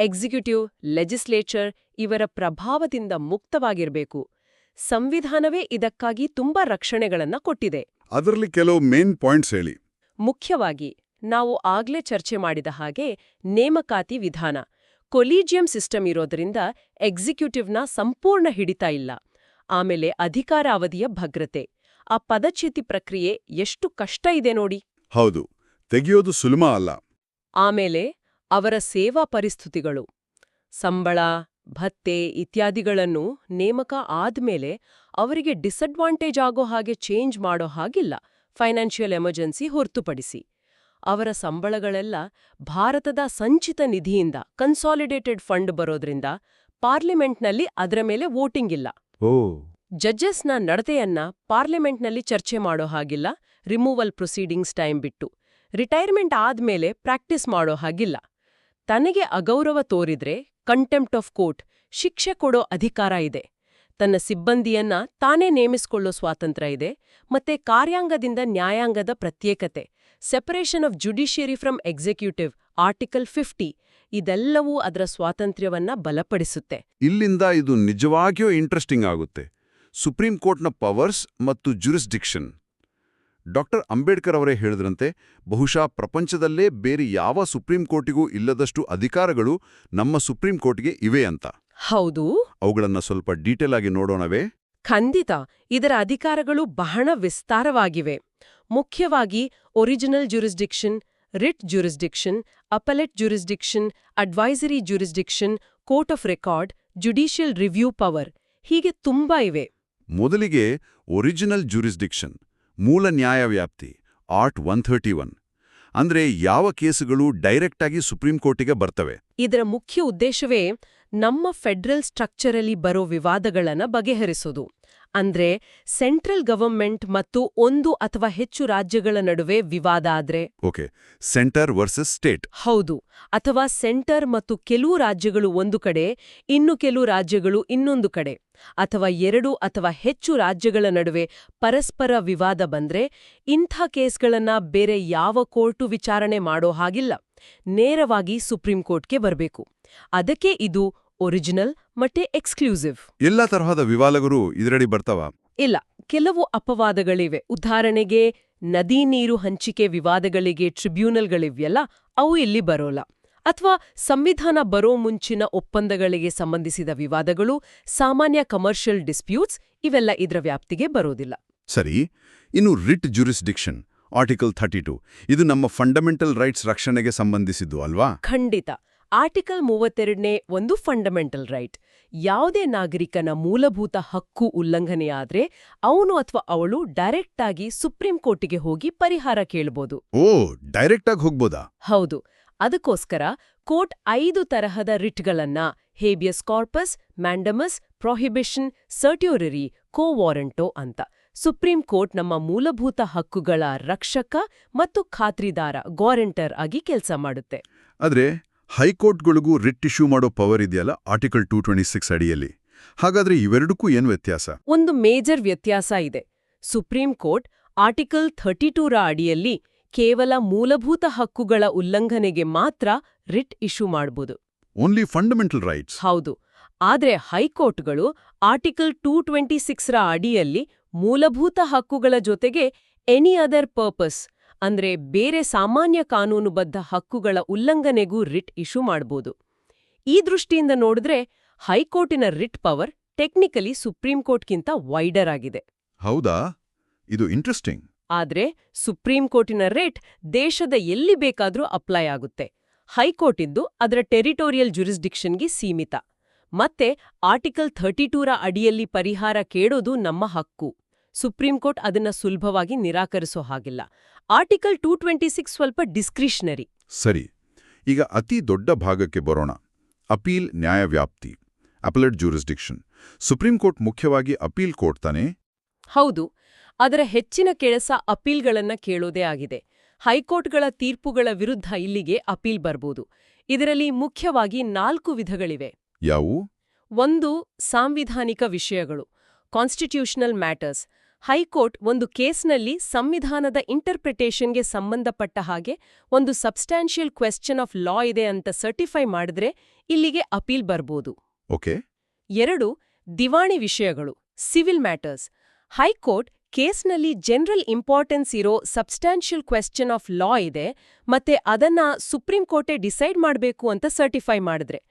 Speaker 2: ಎಕ್ಸಿಕ್ಯೂಟಿವ್ ಲೆಜಿಸ್ಲೇಚರ್ ಇವರ ಪ್ರಭಾವದಿಂದ ಮುಕ್ತವಾಗಿರಬೇಕು. ಸಂವಿಧಾನವೇ ಇದಕ್ಕಾಗಿ ತುಂಬಾ ರಕ್ಷಣೆಗಳನ್ನ ಕೊಟ್ಟಿದೆ.
Speaker 1: ಅದರಲ್ಲಿ ಕೆಲವು ಮೇನ್ ಪಾಯಿಂಟ್ಸ್ ಹೇಳಿ.
Speaker 2: ಮುಖ್ಯವಾಗಿ ನಾವು ಆಗ್ಲೇ ಚರ್ಚೆ ಮಾಡಿದ ಹಾಗೆ ನೇಮಕಾತಿ ವಿಧಾನ. ಕೊಲೀಜಿಯಂ ಸಿಸ್ಟಮ್ ಇರೋದ್ರಿಂದ ಎಕ್ಸಿಕ್ಯೂಟಿವ್ನ ಸಂಪೂರ್ಣ ಹಿಡಿತ ಇಲ್ಲ. ಆಮೇಲೆ ಅಧಿಕಾರ ಅವಧಿಯ ಭದ್ರತೆ ಆ ಪದಚ್ಯುತಿ ಪ್ರಕ್ರಿಯೆ ಎಷ್ಟು ಕಷ್ಟ ಇದೆ ನೋಡಿ.
Speaker 1: ಹೌದು ತೆಗೆಯೋದು ಸುಲಭ ಅಲ್ಲ.
Speaker 2: ಆಮೇಲೆ ಅವರ ಸೇವಾ ಪರಿಸ್ಥಿತಿಗಳು ಸಂಬಳ ಭತ್ತೆ ಇತ್ಯಾದಿಗಳನ್ನು ನೇಮಕ ಆದ್ಮೇಲೆ ಅವರಿಗೆ ಡಿಸಡ್ವಾಂಟೇಜ್ ಆಗೋ ಹಾಗೆ ಚೇಂಜ್ ಮಾಡೋ ಹಾಗಿಲ್ಲ ಫೈನಾನ್ಷಿಯಲ್ ಎಮರ್ಜೆನ್ಸಿ ಹೊರತುಪಡಿಸಿ. ಅವರ ಸಂಬಳಗಳೆಲ್ಲ ಭಾರತದ ಸಂಚಿತ ನಿಧಿಯಿಂದ ಕನ್ಸಾಲಿಡೇಟೆಡ್ ಫಂಡ್ ಬರೋದ್ರಿಂದ ಪಾರ್ಲಿಮೆಂಟ್ನಲ್ಲಿ ಅದರ ಮೇಲೆ ವೋಟಿಂಗ್ ಇಲ್ಲ.
Speaker 1: ಓ.
Speaker 2: ಜಡ್ಜಸ್ನ ನಡತೆಯನ್ನ ಪಾರ್ಲಿಮೆಂಟ್ನಲ್ಲಿ ಚರ್ಚೆ ಮಾಡೋ ಹಾಗಿಲ್ಲ ರಿಮೂವಲ್ ಪ್ರೊಸೀಡಿಂಗ್ಸ್ ಟೈಮ್ ಬಿಟ್ಟು ರಿಟೈರ್ಮೆಂಟ್ ಆದ್ಮೇಲೆ ಪ್ರಾಕ್ಟೀಸ್ ಮಾಡೋ ಹಾಗಿಲ್ಲ. ತನಗೆ ಅಗೌರವ ತೋರಿದ್ರೆ ಕಂಟೆಂಪ್ಟ್ ಆಫ್ ಕೋರ್ಟ್ ಶಿಕ್ಷೆ ಕೊಡೋ ಅಧಿಕಾರ ಇದೆ. ತನ್ನ ಸಿಬ್ಬಂದಿಯನ್ನ ತಾನೇ ನೇಮಿಸಿಕೊಳ್ಳೋ ಸ್ವಾತಂತ್ರ್ಯ ಇದೆ ಮತ್ತೆ ಕಾರ್ಯಾಂಗದಿಂದ ನ್ಯಾಯಾಂಗದ ಪ್ರತ್ಯೇಕತೆ separation of judiciary from executive article fifty ಇದೆಲ್ಲವೂ ಅದರ ಸ್ವಾತಂತ್ರ್ಯವನ್ನ ಬಲಪಡಿಸುತ್ತೆ.
Speaker 1: ಇಲ್ಲಿಂದ ಇದು ನಿಜವಾಗಿಯೂ ಇಂಟ್ರೆಸ್ಟಿಂಗ್ ಆಗುತ್ತೆ. ಸುಪ್ರೀಂ ಕೋರ್ಟ್ನ ಪವರ್ಸ್ ಮತ್ತು ಜುರಿಸ್ಡಿಕ್ಷನ್ ಡಾಕ್ಟರ್ ಅಂಬೇಡ್ಕರ್ ಅವರೇ ಹೇಳಿದ್ರಂತೆ ಬಹುಶಃ ಪ್ರಪಂಚದಲ್ಲೇ ಬೇರೆ ಯಾವ ಸುಪ್ರೀಂ ಕೋರ್ಟಿಗೂ ಇಲ್ಲದಷ್ಟು ಅಧಿಕಾರಗಳು ನಮ್ಮ ಸುಪ್ರೀಂ ಕೋರ್ಟ್ಗೆ ಇವೆ ಅಂತ.
Speaker 2: ಹೌದು.
Speaker 1: ಅವುಗಳನ್ನ ಸ್ವಲ್ಪ ಡೀಟೇಲ್ ಆಗಿ ನೋಡೋಣವೇ?
Speaker 2: ಖಂಡಿತ. ಇದರ ಅಧಿಕಾರಗಳು ಬಹಳ ವಿಸ್ತಾರವಾಗಿವೆ. ಮುಖ್ಯವಾಗಿ original jurisdiction writ jurisdiction appellate jurisdiction advisory jurisdiction court of record judicial review power ಹೀಗೆ ತುಂಬಾ ಇವೆ.
Speaker 1: ಮೊದಲಿಗೆ ಒರಿಜಿನಲ್ ಜುರಿಸ್ಡಿಕ್ಷನ್. ಮೂಲ ನ್ಯಾಯವ್ಯಾಪ್ತಿ, ಆರ್ಟ್ ಒನ್ ಥರ್ಟಿ ಒನ್. ಅಂದ್ರೆ ಯಾವ ಕೇಸುಗಳು ಡೈರೆಕ್ಟ್ ಆಗಿ ಸುಪ್ರೀಂ ಕೋರ್ಟಿಗೆ ಬರ್ತವೆ?
Speaker 2: ಇದರ ಮುಖ್ಯ ಉದ್ದೇಶವೇ ನಮ್ಮ ಫೆಡರಲ್ ಸ್ಟ್ರಕ್ಚರಲ್ಲಿ ಬರೋ ವಿವಾದಗಳನ್ನು ಬಗೆಹರಿಸೋದು. ಅಂದ್ರೆ ಸೆಂಟ್ರಲ್ ಗವರ್ಮೆಂಟ್ ಮತ್ತು ಒಂದು ಅಥವಾ ಹೆಚ್ಚು ರಾಜ್ಯಗಳ ನಡುವೆ ವಿವಾದ ಆದ್ರೆ?
Speaker 1: Okay centre versus state.
Speaker 2: ಹೌದು ಅಥವಾ ಸೆಂಟರ್ ಮತ್ತು ಕೆಲವು ರಾಜ್ಯಗಳು ಒಂದು ಕಡೆ ಇನ್ನು ಕೆಲವು ರಾಜ್ಯಗಳು ಇನ್ನೊಂದು ಕಡೆ ಅಥವಾ ಎರಡು ಅಥವಾ ಹೆಚ್ಚು ರಾಜ್ಯಗಳ ನಡುವೆ ಪರಸ್ಪರ ವಿವಾದ ಬಂದ್ರೆ ಇಂಥ ಕೇಸ್ಗಳನ್ನ ಬೇರೆ ಯಾವ ಕೋರ್ಟು ವಿಚಾರಣೆ ಮಾಡೋ ಹಾಗಿಲ್ಲ. ನೇರವಾಗಿ ಸುಪ್ರೀಂ ಕೋರ್ಟ್ಗೆ ಬರಬೇಕು. ಅದಕ್ಕೆ ಇದು ಒರಿಜಿನಲ್ ಮತ್ತೆ ಎಕ್ಸ್ಕ್ಲೂಸಿವ್.
Speaker 1: ಎಲ್ಲ ತರಹದ ವಿವಾದಗಳು ಇದರಡಿ ಬರ್ತಾವ.
Speaker 2: ಇಲ್ಲ ಕೆಲವು ಅಪವಾದಗಳಿವೆ. ಉದಾಹರಣೆಗೆ ನದಿ ನೀರು ಹಂಚಿಕೆ ವಿವಾದಗಳಿಗೆ ಟ್ರಿಬ್ಯುನಲ್ಗಳಿವ್ಯಲ್ಲ ಅವು ಇಲ್ಲಿ ಬರೋಲ್ಲ. ಅಥವಾ ಸಂವಿಧಾನ ಬರೋ ಮುಂಚಿನ ಒಪ್ಪಂದಗಳಿಗೆ ಸಂಬಂಧಿಸಿದ ವಿವಾದಗಳು ಸಾಮಾನ್ಯ ಕಮರ್ಷಿಯಲ್ ಡಿಸ್ಪ್ಯೂಟ್ಸ್ ಇವೆಲ್ಲ ಇದರ ವ್ಯಾಪ್ತಿಗೆ ಬರೋದಿಲ್ಲ.
Speaker 1: ಸರಿ ಇನ್ನು writ jurisdiction article thirty two ಇದು ನಮ್ಮ ಫಂಡಮೆಂಟಲ್ ರೈಟ್ಸ್ ರಕ್ಷಣೆಗೆ ಸಂಬಂಧಿಸಿದ್ದು ಅಲ್ವಾ?
Speaker 2: ಖಂಡಿತ. ಆರ್ಟಿಕಲ್ ಮೂವತ್ತೆರಡನೇ ಒಂದು ಫಂಡಮೆಂಟಲ್ ರೈಟ್. ಯಾವುದೇ ನಾಗರಿಕನ ಮೂಲಭೂತ ಹಕ್ಕು ಉಲ್ಲಂಘನೆಯಾದ್ರೆ ಅವನು ಅಥವಾ ಅವಳು ಡೈರೆಕ್ಟ್ ಆಗಿ ಸುಪ್ರೀಂ ಕೋರ್ಟಿಗೆ ಹೋಗಿ ಪರಿಹಾರ ಕೇಳ್ಬೋದು.
Speaker 1: ಓ ಡೈರೆಕ್ಟ್ ಆಗಿ ಹೋಗ್ಬೋದಾ?
Speaker 2: ಹೌದು. ಅದಕ್ಕೋಸ್ಕರ ಕೋರ್ಟ್ ಐದು ತರಹದ ರಿಟ್ಗಳನ್ನ habeas corpus mandamus prohibition certiorari quo warranto ಅಂತ. ಸುಪ್ರೀಂ ಕೋರ್ಟ್ ನಮ್ಮ ಮೂಲಭೂತ ಹಕ್ಕುಗಳ ರಕ್ಷಕ ಮತ್ತು ಖಾತ್ರಿದಾರ ಗ್ವಾರಂಟರ್ ಆಗಿ ಕೆಲಸ ಮಾಡುತ್ತೆ.
Speaker 1: ಆದ್ರೆ ಹೈಕೋರ್ಟ್ಗಳಿಗೂ ರಿಟ್ ಇಶ್ಯೂ ಮಾಡೋ ಪವರ್ ಇದೆಯಲ್ಲ ಆರ್ಟಿಕಲ್ ಟೂ ಟ್ವೆಂಟಿ ಸಿಕ್ಸ್ ಅಡಿಯಲ್ಲಿ. ಹಾಗಾದ್ರೆ ಇವೆರಡಕ್ಕೂ ಏನು ವ್ಯತ್ಯಾಸ?
Speaker 2: ಒಂದು ಮೇಜರ್ ವ್ಯತ್ಯಾಸ ಇದೆ. ಸುಪ್ರೀಂ ಕೋರ್ಟ್ ಆರ್ಟಿಕಲ್ ಥರ್ಟಿ ಟೂರ ಅಡಿಯಲ್ಲಿ ಕೇವಲ ಮೂಲಭೂತ ಹಕ್ಕುಗಳ ಉಲ್ಲಂಘನೆಗೆ ಮಾತ್ರ ರಿಟ್ ಇಶ್ಯೂ ಮಾಡಬಹುದು
Speaker 1: ಓನ್ಲಿ ಫಂಡಮೆಂಟಲ್ ರೈಟ್ಸ್
Speaker 2: ಹೌದು. ಆದ್ರೆ ಹೈಕೋರ್ಟ್ಗಳು ಆರ್ಟಿಕಲ್ ಟೂ ಟ್ವೆಂಟಿ ಸಿಕ್ಸ್ರ ಅಡಿಯಲ್ಲಿ ಮೂಲಭೂತ ಹಕ್ಕುಗಳ ಜೊತೆಗೆ ಎನಿ ಅದರ್ ಪರ್ಪಸ್ ಅಂದ್ರೆ ಬೇರೆ ಸಾಮಾನ್ಯ ಕಾನೂನುಬದ್ಧ ಹಕ್ಕುಗಳ ಉಲ್ಲಂಘನೆಗೂ ರಿಟ್ ಇಶ್ಯೂ ಮಾಡ್ಬೋದು. ಈ ದೃಷ್ಟಿಯಿಂದ ನೋಡಿದ್ರೆ ಹೈಕೋರ್ಟಿನ ರಿಟ್ ಪವರ್ ಟೆಕ್ನಿಕಲಿ ಸುಪ್ರೀಂ ಕೋರ್ಟ್ಗಿಂತ ವೈಡರ್ ಆಗಿದೆ.
Speaker 1: ಹೌದಾ? ಇದು ಇಂಟ್ರೆಸ್ಟಿಂಗ್.
Speaker 2: ಆದ್ರೆ ಸುಪ್ರೀಂ ಕೋರ್ಟಿನ ರೇಟ್ ದೇಶದ ಎಲ್ಲಿ ಬೇಕಾದರೂ ಅಪ್ಲೈ ಆಗುತ್ತೆ. ಹೈಕೋರ್ಟ್ ಇದ್ದು ಅದರ ಟೆರಿಟೋರಿಯಲ್ ಜುರಿಸ್ಡಿಕ್ಷನ್ಗೆ ಸೀಮಿತ. ಮತ್ತೆ ಆರ್ಟಿಕಲ್ ಥರ್ಟಿ ಟೂರ ಅಡಿಯಲ್ಲಿ ಪರಿಹಾರ ಕೇಳೋದು ನಮ್ಮ ಹಕ್ಕು. ಸುಪ್ರೀಂ ಕೋರ್ಟ್ ಅದನ್ನ ಸುಲಭವಾಗಿ ನಿರಾಕರಿಸೋ ಹಾಗಿಲ್ಲ. ಆರ್ಟಿಕಲ್ ಟೂ ಟ್ವೆಂಟಿ ಸಿಕ್ಸ್ ಸ್ವಲ್ಪ ಡಿಸ್ಕ್ರಿಷನರಿ
Speaker 1: ಸರಿ. ಈಗ ಅತಿ ದೊಡ್ಡ ಭಾಗಕ್ಕೆ ಬರೋಣ. ಅಪೀಲ್ ನ್ಯಾಯವ್ಯಾಪ್ತಿ ಅಪಲೆಟ್ ಜೂರಿಸ್ಡಿಕ್ಷನ್ ಸುಪ್ರೀಂ ಕೋರ್ಟ್ ಮುಖ್ಯವಾಗಿ ಅಪೀಲ್ ಕೋರ್ಟ್ ತಾನೆ?
Speaker 2: ಹೌದು. ಅದರ ಹೆಚ್ಚಿನ ಕೆಲಸ ಅಪೀಲ್ಗಳನ್ನ ಕೇಳೋದೇ ಆಗಿದೆ. ಹೈಕೋರ್ಟ್ಗಳ ತೀರ್ಪುಗಳ ವಿರುದ್ಧ ಇಲ್ಲಿಗೆ ಅಪೀಲ್ ಬರ್ಬೋದು. ಇದರಲ್ಲಿ ಮುಖ್ಯವಾಗಿ ನಾಲ್ಕು ವಿಧಗಳಿವೆ.
Speaker 1: ಯಾವು
Speaker 2: ಒಂದು ಸಾಂವಿಧಾನಿಕ ವಿಷಯಗಳು ಕಾನ್ಸ್ಟಿಟ್ಯೂಷನಲ್ ಮ್ಯಾಟರ್ಸ್ ಹೈಕೋರ್ಟ್ ಒಂದು ಕೇಸ್ನಲ್ಲಿ ಸಂವಿಧಾನದ ಇಂಟರ್ಪ್ರಿಟೇಷನ್ಗೆ ಸಂಬಂಧಪಟ್ಟ ಹಾಗೆ ಒಂದು ಸಬ್ಸ್ಟ್ಯಾನ್ಷಿಯಲ್ ಕ್ವೆಶ್ಚನ್ ಆಫ್ ಲಾ ಇದೆ ಅಂತ ಸರ್ಟಿಫೈ ಮಾಡಿದ್ರೆ ಇಲ್ಲಿಗೆ ಅಪೀಲ್ ಬರ್ಬೋದು.
Speaker 1: ಓಕೆ.
Speaker 2: ಎರಡು ದಿವಾಣಿ ವಿಷಯಗಳು ಸಿವಿಲ್ ಮ್ಯಾಟರ್ಸ್. ಹೈಕೋರ್ಟ್ ಕೇಸ್ನಲ್ಲಿ ಜನರಲ್ ಇಂಪಾರ್ಟೆನ್ಸ್ ಇರೋ ಸಬ್ಸ್ಟ್ಯಾನ್ಷಿಯಲ್ ಕ್ವೆಶ್ಚನ್ ಆಫ್ ಲಾ ಇದೆ ಮತ್ತೆ ಅದನ್ನ ಸುಪ್ರೀಂ ಕೋರ್ಟೇ ಡಿಸೈಡ್ ಮಾಡಬೇಕು ಅಂತ ಸರ್ಟಿಫೈ ಮಾಡಿದ್ರೆ.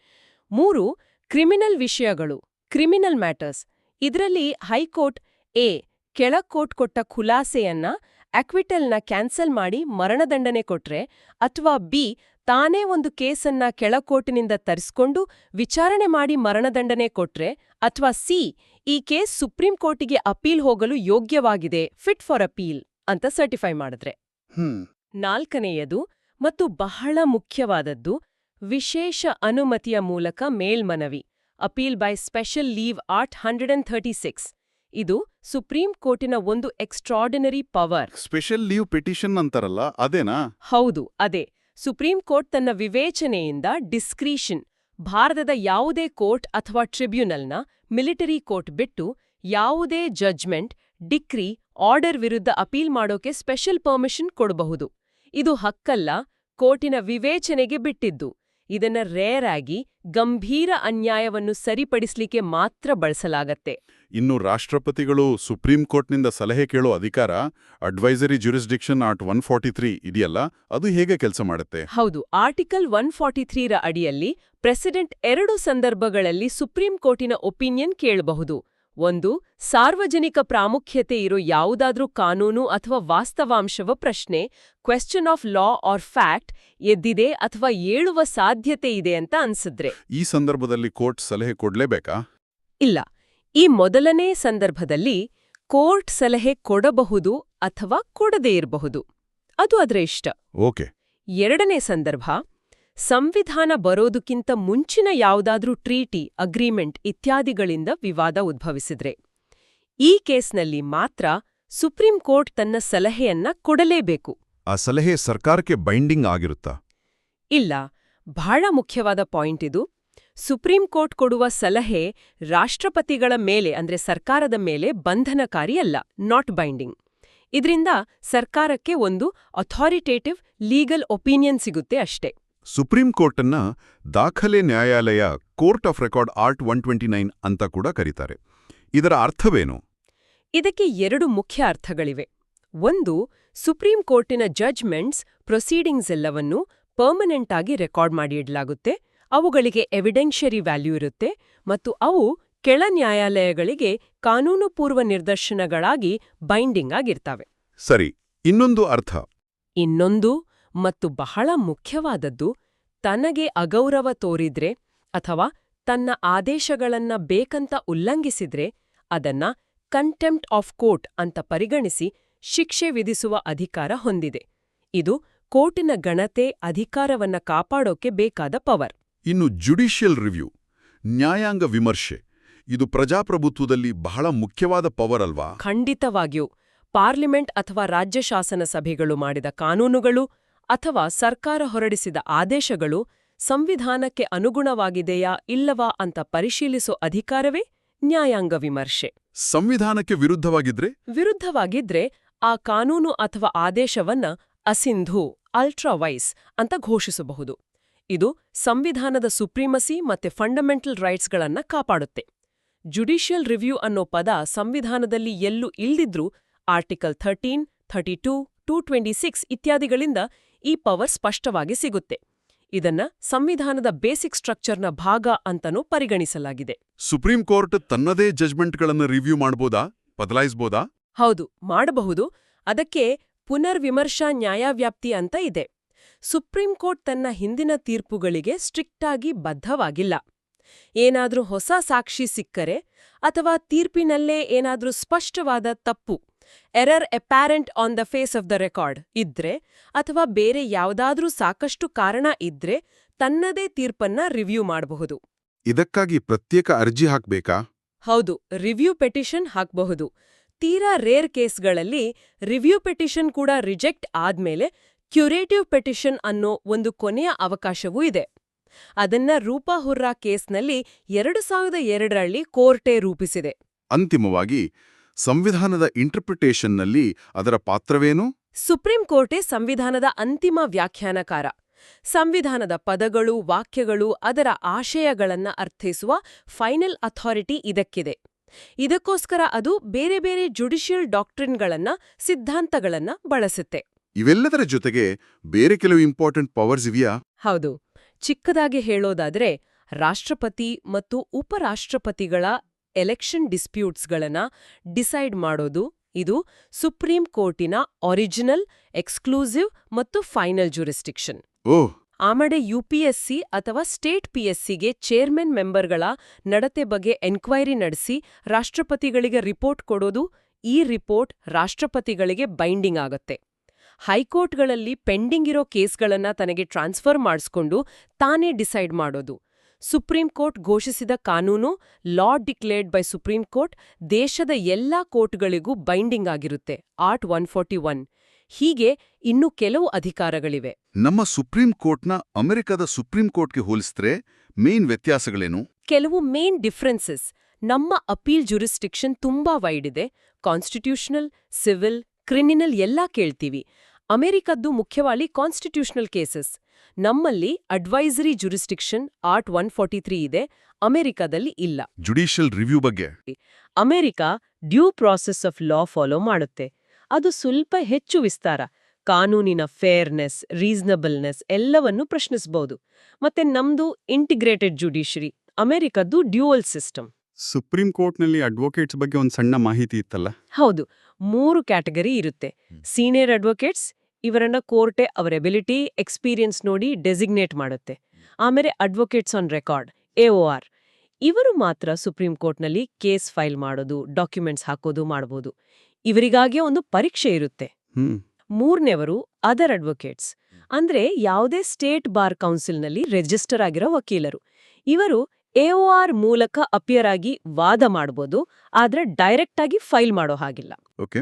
Speaker 2: ಮೂರು ಕ್ರಿಮಿನಲ್ ವಿಷಯಗಳು ಕ್ರಿಮಿನಲ್ ಮ್ಯಾಟರ್ಸ್. ಇದರಲ್ಲಿ ಹೈಕೋರ್ಟ್ ಎ ಕೆಳಕೋರ್ಟ್ ಕೊಟ್ಟ ಖುಲಾಸೆಯನ್ನ ಅಕ್ವಿಟಲ್ನ ಕ್ಯಾನ್ಸಲ್ ಮಾಡಿ ಮರಣದಂಡನೆ ಕೊಟ್ರೆ ಅಥವಾ ಬಿ ತಾನೇ ಒಂದು ಕೇಸನ್ನ ಕೆಳಕೋರ್ಟಿನಿಂದ ತರಿಸ್ಕೊಂಡು ವಿಚಾರಣೆ ಮಾಡಿ ಮರಣದಂಡನೆ ಕೊಟ್ರೆ ಅಥವಾ ಸಿ ಈ ಕೇಸ್ ಸುಪ್ರೀಂ ಕೋರ್ಟಿಗೆ ಅಪೀಲ್ ಹೋಗಲು ಯೋಗ್ಯವಾಗಿದೆ ಫಿಟ್ ಫಾರ್ ಅಪೀಲ್ ಅಂತ ಸರ್ಟಿಫೈ ಮಾಡಿದ್ರೆ. ನಾಲ್ಕನೆಯದು ಮತ್ತು ಬಹಳ ಮುಖ್ಯವಾದದ್ದು ವಿಶೇಷ ಅನುಮತಿಯ ಮೂಲಕ ಮೇಲ್ಮನವಿ appeal by special leave art hundred and thirty six ಇದು ಸುಪ್ರೀಂ ಕೋರ್ಟಿನ ಒಂದು extraordinary power.
Speaker 5: Special leave petition ಅಂತಾರಲ್ಲ ಅದೇನಾ?
Speaker 2: ಹೌದು ಅದೇ. ಸುಪ್ರೀಂ ಕೋರ್ಟ್ ತನ್ನ ವಿವೇಚನೆಯಿಂದ ಡಿಸ್ಕ್ರೀಷನ್ ಭಾರತದ ಯಾವುದೇ ಕೋರ್ಟ್ ಅಥವಾ ಟ್ರಿಬ್ಯುನಲ್ನ ಮಿಲಿಟರಿ ಕೋರ್ಟ್ ಬಿಟ್ಟು ಯಾವುದೇ ಜಡ್ಜ್ಮೆಂಟ್ ಡಿಕ್ರಿ ಆರ್ಡರ್ ವಿರುದ್ಧ ಅಪೀಲ್ ಮಾಡೋಕೆ ಸ್ಪೆಷಲ್ ಪರ್ಮಿಷನ್ ಕೊಡಬಹುದು. ಇದು ಹಕ್ಕಲ್ಲ ಕೋರ್ಟಿನ ವಿವೇಚನೆಗೆ ಬಿಟ್ಟಿದ್ದು. ಇದನ್ನ ರೇರ್ ಆಗಿ ಗಂಭೀರ ಅನ್ಯಾಯವನ್ನು ಸರಿಪಡಿಸ್ಲಿಕ್ಕೆ ಮಾತ್ರ ಬಳಸಲಾಗತ್ತೆ.
Speaker 5: ಇನ್ನು ರಾಷ್ಟ್ರಪತಿಗಳು ಸುಪ್ರೀಂ ಕೋರ್ಟ್ನಿಂದ ಸಲಹೆ ಕೇಳೋ ಅಧಿಕಾರ advisory jurisdiction art one forty three ಇದೆಯಲ್ಲ ಅದು ಹೇಗೆ ಕೆಲಸ ಮಾಡುತ್ತೆ?
Speaker 2: ಹೌದು ಆರ್ಟಿಕಲ್ ಒನ್ ಫಾರ್ಟಿ ತ್ರೀರ ಅಡಿಯಲ್ಲಿ ಪ್ರೆಸಿಡೆಂಟ್ ಎರಡು ಸಂದರ್ಭಗಳಲ್ಲಿ ಸುಪ್ರೀಂ ಕೋರ್ಟಿನ ಒಪಿನಿಯನ್ ಕೇಳಬಹುದು. ಒಂದು ಸಾರ್ವಜನಿಕ ಪ್ರಾಮುಖ್ಯತೆ ಇರೋ ಯಾವುದಾದ್ರೂ ಕಾನೂನು ಅಥವಾ ವಾಸ್ತವಾಂಶವ ಪ್ರಶ್ನೆ question of law or fact ಎದ್ದಿದೆ ಅಥವಾ ಏಳುವ ಸಾಧ್ಯತೆ ಇದೆ ಅಂತ ಅನ್ಸಿದ್ರೆ.
Speaker 5: ಈ ಸಂದರ್ಭದಲ್ಲಿ ಕೋರ್ಟ್ ಸಲಹೆ ಕೊಡ್ಲೇಬೇಕಾ?
Speaker 2: ಇಲ್ಲ ಈ ಮೊದಲನೇ ಸಂದರ್ಭದಲ್ಲಿ ಕೋರ್ಟ್ ಸಲಹೆ ಕೊಡಬಹುದು ಅಥವಾ ಕೊಡದೇ ಇರಬಹುದು. ಅದು ಅದರ ಇಷ್ಟ.
Speaker 5: ಓಕೆ.
Speaker 2: ಎರಡನೇ ಸಂದರ್ಭ ಸಂವಿಧಾನ ಬರೋದಕ್ಕಿಂತ ಮುಂಚಿನ ಯಾವುದಾದ್ರೂ ಟ್ರೀಟಿ ಅಗ್ರಿಮೆಂಟ್ ಇತ್ಯಾದಿಗಳಿಂದ ವಿವಾದ ಉದ್ಭವಿಸಿದ್ರೆ ಈ ಕೇಸ್ನಲ್ಲಿ ಮಾತ್ರ ಸುಪ್ರೀಂ ಕೋರ್ಟ್ ತನ್ನ ಸಲಹೆಯನ್ನ ಕೊಡಲೇಬೇಕು.
Speaker 3: ಆ ಸಲಹೆ ಸರ್ಕಾರಕ್ಕೆ ಬೈಂಡಿಂಗ್ ಆಗಿರುತ್ತಾ?
Speaker 2: ಇಲ್ಲ ಬಹಳ ಮುಖ್ಯವಾದ ಪಾಯಿಂಟ್ ಇದು. ಸುಪ್ರೀಂ ಕೋರ್ಟ್ ಕೊಡುವ ಸಲಹೆ ರಾಷ್ಟ್ರಪತಿಗಳ ಮೇಲೆ ಅಂದ್ರೆ ಸರ್ಕಾರದ ಮೇಲೆ ಬಂಧನಕಾರಿಯಲ್ಲ ನಾಟ್ ಬೈಂಡಿಂಗ್ ಇದರಿಂದ ಸರ್ಕಾರಕ್ಕೆ ಒಂದು ಅಥಾರಿಟೇಟಿವ್ ಲೀಗಲ್ ಒಪಿನಿಯನ್ ಸಿಗುತ್ತೆ ಅಷ್ಟೇ.
Speaker 3: ಸುಪ್ರೀಂ ಕೋರ್ಟನ್ನ ದಾಖಲೆ ನ್ಯಾಯಾಲಯ court of record art one twenty nine ಅಂತ ಕೂಡ ಕರೀತಾರೆ. ಇದರ ಅರ್ಥವೇನು?
Speaker 2: ಇದಕ್ಕೆ ಎರಡು ಮುಖ್ಯ ಅರ್ಥಗಳಿವೆ. ಒಂದು ಸುಪ್ರೀಂ ಕೋರ್ಟಿನ ಜಡ್ಜ್ಮೆಂಟ್ಸ್ ಪ್ರೊಸೀಡಿಂಗ್ಸ್ ಎಲ್ಲವನ್ನೂ ಪರ್ಮನೆಂಟ್ ಆಗಿ ರೆಕಾರ್ಡ್ ಮಾಡಿ ಇಡಲಾಗುತ್ತೆ. ಅವುಗಳಿಗೆ ಎವಿಡೆನ್ಷರಿ ವ್ಯಾಲ್ಯೂ ಇರುತ್ತೆ ಮತ್ತು ಅವು ಕೆಳ ನ್ಯಾಯಾಲಯಗಳಿಗೆ ಕಾನೂನುಪೂರ್ವ ನಿದರ್ಶನಗಳಾಗಿ ಬೈಂಡಿಂಗ್ ಆಗಿರ್ತವೆ.
Speaker 3: ಸರಿ ಇನ್ನೊಂದು ಅರ್ಥ.
Speaker 2: ಇನ್ನೊಂದು ಮತ್ತು ಬಹಳ ಮುಖ್ಯವಾದದ್ದು ತನಗೆ ಅಗೌರವ ತೋರಿದ್ರೆ ಅಥವಾ ತನ್ನ ಆದೇಶಗಳನ್ನ ಬೇಕಂತ ಉಲ್ಲಂಘಿಸಿದ್ರೆ ಅದನ್ನ ಕಂಟೆಂಪ್ಟ್ ಆಫ್ ಕೋರ್ಟ್ ಅಂತ ಪರಿಗಣಿಸಿ ಶಿಕ್ಷೆ ವಿಧಿಸುವ ಅಧಿಕಾರ ಹೊಂದಿದೆ. ಇದು ಕೋರ್ಟಿನ ಗಣತೆ ಅಧಿಕಾರವನ್ನ ಕಾಪಾಡೋಕೆ ಬೇಕಾದ ಪವರ್
Speaker 3: ಇನ್ನು ಜುಡಿಷಿಯಲ್ ರಿವ್ಯೂ ನ್ಯಾಯಾಂಗ ವಿಮರ್ಶೆ. ಇದು ಪ್ರಜಾಪ್ರಭುತ್ವದಲ್ಲಿ ಬಹಳ ಮುಖ್ಯವಾದ ಪವರ್ ಅಲ್ವಾ?
Speaker 2: ಖಂಡಿತವಾಗಿಯೂ. ಪಾರ್ಲಿಮೆಂಟ್ ಅಥವಾ ರಾಜ್ಯ ಶಾಸನ ಸಭೆಗಳು ಮಾಡಿದ ಕಾನೂನುಗಳು ಅಥವಾ ಸರ್ಕಾರ ಹೊರಡಿಸಿದ ಆದೇಶಗಳು ಸಂವಿಧಾನಕ್ಕೆ ಅನುಗುಣವಾಗಿದೆಯಾ ಇಲ್ಲವಾ ಅಂತ ಪರಿಶೀಲಿಸೋ ಅಧಿಕಾರವೇ ನ್ಯಾಯಾಂಗ ವಿಮರ್ಶೆ.
Speaker 3: ಸಂವಿಧಾನಕ್ಕೆ ವಿರುದ್ಧವಾಗಿದ್ರೆ?
Speaker 2: ವಿರುದ್ಧವಾಗಿದ್ರೆ ಆ ಕಾನೂನು ಅಥವಾ ಆದೇಶವನ್ನ ಅಸಿಂಧು ಅಲ್ಟ್ರಾವೈಸ್ ಅಂತ ಘೋಷಿಸಬಹುದು. ಇದು ಸಂವಿಧಾನದ ಸುಪ್ರೀಮಸಿ ಮತ್ತೆ ಫಂಡಮೆಂಟಲ್ ರೈಟ್ಸ್ಗಳನ್ನ ಕಾಪಾಡುತ್ತೆ. ಜುಡಿಷಿಯಲ್ ರಿವ್ಯೂ ಅನ್ನೋ ಪದ ಸಂವಿಧಾನದಲ್ಲಿ ಎಲ್ಲೂ ಇಲ್ದಿದ್ರೂ article thirteen thirty two two twenty six ಇತ್ಯಾದಿಗಳಿಂದ ಈ ಪವರ್ ಸ್ಪಷ್ಟವಾಗಿ ಸಿಗುತ್ತೆ. ಇದನ್ನ ಸಂವಿಧಾನದ ಬೇಸಿಕ್ ಸ್ಟ್ರಕ್ಚರ್ನ ಭಾಗ ಅಂತನೂ ಪರಿಗಣಿಸಲಾಗಿದೆ.
Speaker 3: ಸುಪ್ರೀಂ ಕೋರ್ಟ್ ತನ್ನದೇ ಜಜ್ಮೆಂಟ್ಗಳನ್ನು ರಿವ್ಯೂ ಮಾಡಬಹುದಾ ಬದಲಾಯಿಸಬಹುದಾ
Speaker 2: ಹೌದು ಮಾಡಬಹುದು. ಅದಕ್ಕೆ ಪುನರ್ವಿಮರ್ಶಾ ನ್ಯಾಯವ್ಯಾಪ್ತಿ ಅಂತ ಇದೆ. ಸುಪ್ರೀಂ ಕೋರ್ಟ್ ತನ್ನ ಹಿಂದಿನ ತೀರ್ಪುಗಳಿಗೆ ಸ್ಟ್ರಿಕ್ಟಾಗಿ ಬದ್ಧವಾಗಿಲ್ಲ. ಏನಾದ್ರೂ ಹೊಸ ಸಾಕ್ಷಿ ಸಿಕ್ಕರೆ ಅಥವಾ ತೀರ್ಪಿನಲ್ಲೇ ಏನಾದ್ರೂ ಸ್ಪಷ್ಟವಾದ ತಪ್ಪು error apparent on the face of the record ಇದ್ರೆ ಅಥವಾ ಬೇರೆ ಯಾವುದಾದ್ರೂ ಸಾಕಷ್ಟು ಕಾರಣ ಇದ್ರೆ ತನ್ನದೇ ತೀರ್ಪನ್ನ ರಿವ್ಯೂ ಮಾಡಬಹುದು.
Speaker 3: ಇದಕ್ಕಾಗಿ ಪ್ರತ್ಯೇಕ ಅರ್ಜಿ ಹಾಕ್ಬೇಕಾ?
Speaker 2: ಹೌದು ರಿವ್ಯೂ ಪೆಟಿಷನ್ ಹಾಕಬಹುದು. ತೀರಾ ರೇರ್ ಕೇಸ್ಗಳಲ್ಲಿ ರಿವ್ಯೂ ಪೆಟಿಷನ್ ಕೂಡ ರಿಜೆಕ್ಟ್ ಆದ್ಮೇಲೆ ಕ್ಯುರೇಟಿವ್ ಪೆಟಿಷನ್ ಅನ್ನೋ ಒಂದು ಕೊನೆಯ ಅವಕಾಶವೂ ಇದೆ. ಅದನ್ನ ರೂಪಾ ಹುರ್ರಾ ಕೇಸ್ನಲ್ಲಿ ಎರಡು ಸಾವಿರದ ಎರಡರಲ್ಲಿ ಕೋರ್ಟೇ ರೂಪಿಸಿದೆ.
Speaker 3: ಅಂತಿಮವಾಗಿ
Speaker 1: ಸಂವಿಧಾನದ ಇಂಟರ್ಪ್ರಿಟೇಷನ್ನಲ್ಲಿ ಅದರ ಪಾತ್ರವೇನು?
Speaker 2: ಸುಪ್ರೀಂ ಕೋರ್ಟೇ ಸಂವಿಧಾನದ ಅಂತಿಮ ವ್ಯಾಖ್ಯಾನಕಾರ. ಸಂವಿಧಾನದ ಪದಗಳು ವಾಕ್ಯಗಳು ಅದರ ಆಶಯಗಳನ್ನ ಅರ್ಥೈಸುವ ಫೈನಲ್ ಅಥಾರಿಟಿ ಇದಕ್ಕಿದೆ. ಇದಕ್ಕೋಸ್ಕರ ಅದು ಬೇರೆ ಬೇರೆ ಜುಡಿಷಿಯಲ್ ಡಾಕ್ಟ್ರಿನ್ಗಳನ್ನ ಸಿದ್ಧಾಂತಗಳನ್ನ ಬಳಸುತ್ತೆ.
Speaker 1: ಇವೆಲ್ಲದರ ಜೊತೆಗೆ ಬೇರೆ ಕೆಲವು ಇಂಪಾರ್ಟೆಂಟ್ ಪವರ್ಸ್ ಇವೆಯಾ?
Speaker 2: ಹೌದು. ಚಿಕ್ಕದಾಗಿ ಹೇಳೋದಾದ್ರೆ ರಾಷ್ಟ್ರಪತಿ ಮತ್ತು ಉಪರಾಷ್ಟ್ರಪತಿಗಳ ಎಲೆಕ್ಷನ್ ಡಿಸ್ಪ್ಯೂಟ್ಸ್ಗಳನ್ನ ಡಿಸೈಡ್ ಮಾಡೋದು ಇದು ಸುಪ್ರೀಂ ಕೋರ್ಟಿನ ಒರಿಜಿನಲ್ ಎಕ್ಸ್ಕ್ಲೂಸಿವ್ ಮತ್ತು ಫೈನಲ್ ಜುರಿಸ್ಟಿಕ್ಷನ್
Speaker 1: ಓ!
Speaker 2: ಆಮಡೆ ಯುಪಿಎಸ್ಸಿ ಅಥವಾ ಸ್ಟೇಟ್ ಪಿಎಸ್ಸಿಗೆ ಚೇರ್ಮನ್ ಮೆಂಬರ್ಗಳ ನಡತೆ ಬಗ್ಗೆ ಎನ್ಕ್ವೈರಿ ನಡೆಸಿ ರಾಷ್ಟ್ರಪತಿಗಳಿಗೆ ರಿಪೋರ್ಟ್ ಕೊಡೋದು ಈ ರಿಪೋರ್ಟ್ ರಾಷ್ಟ್ರಪತಿಗಳಿಗೆ ಬೈಂಡಿಂಗ್ ಆಗತ್ತೆ. ಹೈಕೋರ್ಟ್ಗಳಲ್ಲಿ ಪೆಂಡಿಂಗ್ ಇರೋ ಕೇಸ್ಗಳನ್ನ ತನಗೆ ಟ್ರಾನ್ಸ್ಫರ್ ಮಾಡಿಸ್ಕೊಂಡು ತಾನೇ ಡಿಸೈಡ್ ಮಾಡೋದು. ಸುಪ್ರೀಂ ಕೋರ್ಟ್ ಘೋಷಿಸಿದ ಕಾನೂನು law declared by supreme court ದೇಶದ ಎಲ್ಲಾ ಕೋರ್ಟ್ಗಳಿಗೂ ಬೈಂಡಿಂಗ್ ಆಗಿರುತ್ತೆ ಆರ್ಟ್ ಒನ್ ಫೋರ್ಟಿ ಒನ್. ಹೀಗೆ ಇನ್ನು ಕೆಲವು ಅಧಿಕಾರಗಳಿವೆ.
Speaker 1: ನಮ್ಮ ಸುಪ್ರೀಂ ಕೋರ್ಟ್ನ ಅಮೆರಿಕದ ಸುಪ್ರೀಂ ಕೋರ್ಟ್ಗೆ ಹೋಲಿಸಿದ್ರೆ ಮೇನ್ ವ್ಯತ್ಯಾಸಗಳೇನು?
Speaker 2: ಕೆಲವು ಮೇನ್ ಡಿಫ್ರೆನ್ಸಸ್. ನಮ್ಮ ಅಪೀಲ್ ಜುರಿಸ್ಟಿಕ್ಷನ್ ತುಂಬಾ ವೈಡ್ ಇದೆ. ಕಾನ್ಸ್ಟಿಟ್ಯೂಷನಲ್ ಸಿವಿಲ್ ಕ್ರಿಮಿನಲ್ ಎಲ್ಲಾ ಕೇಳ್ತೀವಿ. ಅಮೆರಿಕದ್ದು ಮುಖ್ಯವಾಗಿ ಕಾನ್ಸ್ಟಿಟ್ಯೂಷನಲ್ ಕೇಸಸ್. ನಮ್ಮಲ್ಲಿ advisory jurisdiction art one forty three ಇದೆ ಅಮೆರಿಕದಲ್ಲಿ ಇಲ್ಲ.
Speaker 1: ಜುಡಿಷಿಯಲ್ ರಿವ್ಯೂ ಬಗ್ಗೆ?
Speaker 2: America due process of law follow ಮಾಡುತ್ತೆ. ಅದು ಸ್ವಲ್ಪ ಹೆಚ್ಚು ವಿಸ್ತಾರ. ಕಾನೂನಿನ ಫೇರ್ನೆಸ್ ರೀಸನಬಲ್ನೆಸ್ ಎಲ್ಲವನ್ನೂ ಪ್ರಶ್ನಿಸಬಹುದು ಮತ್ತೆ ನಮ್ದು ಇಂಟಿಗ್ರೇಟೆಡ್ ಜುಡಿಷರಿ ಅಮೆರಿಕದ್ದು ಡ್ಯೂಯಲ್ ಸಿಸ್ಟಮ್.
Speaker 6: ಸುಪ್ರೀಂ ಕೋರ್ಟ್ನಲ್ಲಿ ಅಡ್ವೊಕೇಟ್ಸ್ ಬಗ್ಗೆ ಒಂದು ಸಣ್ಣ ಮಾಹಿತಿ ಇತ್ತಲ್ಲ?
Speaker 2: ಹೌದು ಮೂರು ಕ್ಯಾಟಗರಿ ಇರುತ್ತೆ. ಸೀನಿಯರ್ ಅಡ್ವೊಕೇಟ್ಸ್ ಇವರನ್ನ ಕೋರ್ಟೆ ಅವರ ಎಬಿಲಿಟಿ ಎಕ್ಸ್ಪೀರಿಯನ್ಸ್ ನೋಡಿ ಡೆಸಿಗ್ನೇಟ್ ಮಾಡುತ್ತೆ. ಆಮೇಲೆ advocates on record A R. ಇವರು ಮಾತ್ರ ಸುಪ್ರೀಂ ಕೋರ್ಟ್ನಲ್ಲಿ ಕೇಸ್ ಫೈಲ್ ಮಾಡೋದು ಡಾಕ್ಯುಮೆಂಟ್ಸ್ ಹಾಕೋದು ಮಾಡಬಹುದು ಇವರಿಗಾಗಿಯೇ ಒಂದು ಪರೀಕ್ಷೆ ಇರುತ್ತೆ. ಮೂರನೇವರು ಅದರ್ ಅಡ್ವೊಕೇಟ್ಸ್. ಅಂದ್ರೆ ಯಾವುದೇ ಸ್ಟೇಟ್ ಬಾರ್ ಕೌನ್ಸಿಲ್ನಲ್ಲಿ ರಿಜಿಸ್ಟರ್ ಆಗಿರೋ ವಕೀಲರು. ಇವರು ಎಒಆರ್ ಮೂಲಕ ಅಪಿಯರ್ ಆಗಿ ವಾದ ಮಾಡಬಹುದು ಆದ್ರೆ ಡೈರೆಕ್ಟ್ ಆಗಿ ಫೈಲ್ ಮಾಡೋ ಹಾಗಿಲ್ಲ.
Speaker 1: ಓಕೆ.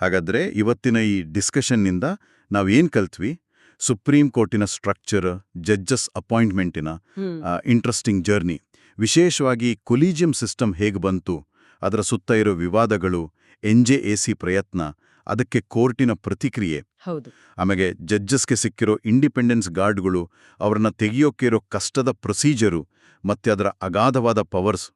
Speaker 1: ಹಾಗಾದ್ರೆ ಇವತ್ತಿನ ಈ ಡಿಸ್ಕಷನ್ನಿಂದ ನಾವೇನು ಕಲ್ತ್ವಿ? ಸುಪ್ರೀಂ ಕೋರ್ಟಿನ ಸ್ಟ್ರಕ್ಚರ್ ಜಡ್ಜಸ್ ಅಪಾಯಿಂಟ್ಮೆಂಟಿನ ಇಂಟ್ರೆಸ್ಟಿಂಗ್ ಜರ್ನಿ ವಿಶೇಷವಾಗಿ ಕೊಲೀಜಿಯಂ ಸಿಸ್ಟಮ್ ಹೇಗೆ ಬಂತು? ಅದರ ಸುತ್ತ ಇರೋ ವಿವಾದಗಳು ಎನ್ಜೆಎಸಿ ಪ್ರಯತ್ನ ಅದಕ್ಕೆ ಕೋರ್ಟಿನ ಪ್ರತಿಕ್ರಿಯೆ.
Speaker 2: ಹೌದು.
Speaker 1: ಆಮೇಲೆ ಜಡ್ಜಸ್ಗೆ ಸಿಕ್ಕಿರೋ ಇಂಡಿಪೆಂಡೆನ್ಸ್ ಗಾರ್ಡ್ಗಳು ಅವರನ್ನ ತೆಗೆಯೋಕೆ ಇರೋ ಕಷ್ಟದ ಪ್ರೊಸೀಜರು ಮತ್ತೆ ಅದರ ಅಗಾಧವಾದ ಪವರ್ಸ್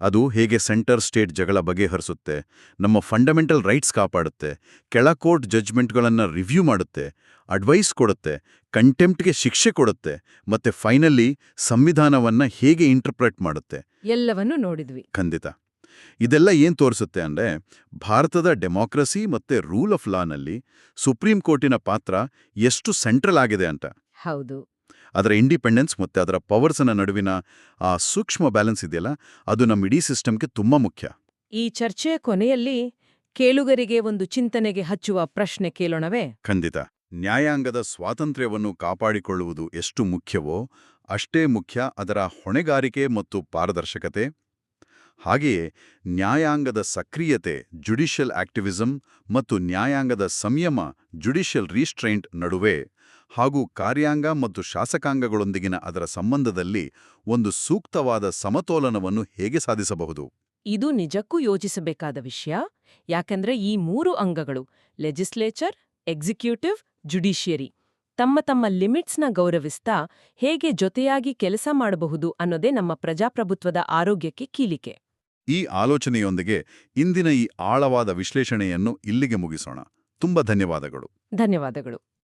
Speaker 1: ಅದು ಹೇಗೆ ಸೆಂಟರ್ ಸ್ಟೇಟ್ ಜಗಳ ಬಗೆಹರಿಸುತ್ತೆ ನಮ್ಮ ಫಂಡಮೆಂಟಲ್ ರೈಟ್ಸ್ ಕಾಪಾಡುತ್ತೆ ಕೆಳ ಕೋರ್ಟ್ ಜಡ್ಜ್ಮೆಂಟ್ಗಳನ್ನು ರಿವ್ಯೂ ಮಾಡುತ್ತೆ ಅಡ್ವೈಸ್ ಕೊಡುತ್ತೆ ಕಂಟೆಂಪ್ಟ್ಗೆ ಶಿಕ್ಷೆ ಕೊಡುತ್ತೆ ಮತ್ತೆ ಫೈನಲಿ ಸಂವಿಧಾನವನ್ನ ಹೇಗೆ ಇಂಟರ್ಪ್ರೆಟ್ ಮಾಡುತ್ತೆ.
Speaker 2: ಎಲ್ಲವನ್ನೂ ನೋಡಿದ್ವಿ.
Speaker 1: ಖಂಡಿತ. ಇದೆಲ್ಲ ಏನ್ ತೋರಿಸುತ್ತೆ ಅಂದ್ರೆ ಭಾರತದ ಡೆಮಾಕ್ರಸಿ ಮತ್ತೆ ರೂಲ್ ಆಫ್ ಲಾನಲ್ಲಿ ಸುಪ್ರೀಂ ಕೋರ್ಟಿನ ಪಾತ್ರ ಎಷ್ಟು ಸೆಂಟ್ರಲ್ ಆಗಿದೆ ಅಂತ.
Speaker 2: ಹೌದು.
Speaker 1: ಅದರ ಇಂಡಿಪೆಂಡೆನ್ಸ್ ಮತ್ತೆ ಅದರ ಪವರ್ಸ್ನ ನಡುವಿನ ಆ ಸೂಕ್ಷ್ಮ ಬ್ಯಾಲೆನ್ಸ್ ಇದೆಯಲ್ಲ ಅದು ನಮ್ಮ ಇಡೀ ಸಿಸ್ಟಮ್ಗೆ ತುಂಬಾ ಮುಖ್ಯ.
Speaker 2: ಈ ಚರ್ಚೆಯ ಕೊನೆಯಲ್ಲಿ ಕೇಳುಗರಿಗೆ ಒಂದು ಚಿಂತನೆಗೆ ಹಚ್ಚುವ ಪ್ರಶ್ನೆ ಕೇಳೋಣವೇ?
Speaker 1: ಖಂಡಿತ. ನ್ಯಾಯಾಂಗದ ಸ್ವಾತಂತ್ರ್ಯವನ್ನು ಕಾಪಾಡಿಕೊಳ್ಳುವುದು ಎಷ್ಟು ಮುಖ್ಯವೋ ಅಷ್ಟೇ ಮುಖ್ಯ ಅದರ ಹೊಣೆಗಾರಿಕೆ ಮತ್ತು ಪಾರದರ್ಶಕತೆ. ಹಾಗೆಯೇ ನ್ಯಾಯಾಂಗದ ಸಕ್ರಿಯತೆ ಜುಡಿಷಿಯಲ್ ಆಕ್ಟಿವಿಸಂ ಮತ್ತು ನ್ಯಾಯಾಂಗದ ಸಂಯಮ ಜುಡಿಷಿಯಲ್ ರೀಸ್ಟ್ರೈಂಟ್ ನಡುವೆ ಹಾಗೂ ಕಾರ್ಯಾಂಗ ಮತ್ತು ಶಾಸಕಾಂಗಗಳೊಂದಿಗಿನ ಅದರ ಸಂಬಂಧದಲ್ಲಿ ಒಂದು ಸೂಕ್ತವಾದ ಸಮತೋಲನವನ್ನು ಹೇಗೆ ಸಾಧಿಸಬಹುದು?
Speaker 2: ಇದು ನಿಜಕ್ಕೂ ಯೋಚಿಸಬೇಕಾದ ವಿಷಯ. ಯಾಕಂದ್ರೆ ಈ ಮೂರು ಅಂಗಗಳು ಲೆಜಿಸ್ಲೇಚರ್ ಎಕ್ಸಿಕ್ಯೂಟಿವ್ ಜುಡಿಷಿಯರಿ ತಮ್ಮ ತಮ್ಮ ಲಿಮಿಟ್ಸ್ನ ಗೌರವಿಸ್ತಾ ಹೇಗೆ ಜೊತೆಯಾಗಿ ಕೆಲಸ ಮಾಡಬಹುದು ಅನ್ನೋದೇ ನಮ್ಮ ಪ್ರಜಾಪ್ರಭುತ್ವದ ಆರೋಗ್ಯಕ್ಕೆ ಕೀಲಿಕೆ.
Speaker 1: ಈ ಆಲೋಚನೆಯೊಂದಿಗೆ ಇಂದಿನ ಈ ಆಳವಾದ ವಿಶ್ಲೇಷಣೆಯನ್ನು ಇಲ್ಲಿಗೆ ಮುಗಿಸೋಣ. ತುಂಬ ಧನ್ಯವಾದಗಳು.
Speaker 2: ಧನ್ಯವಾದಗಳು.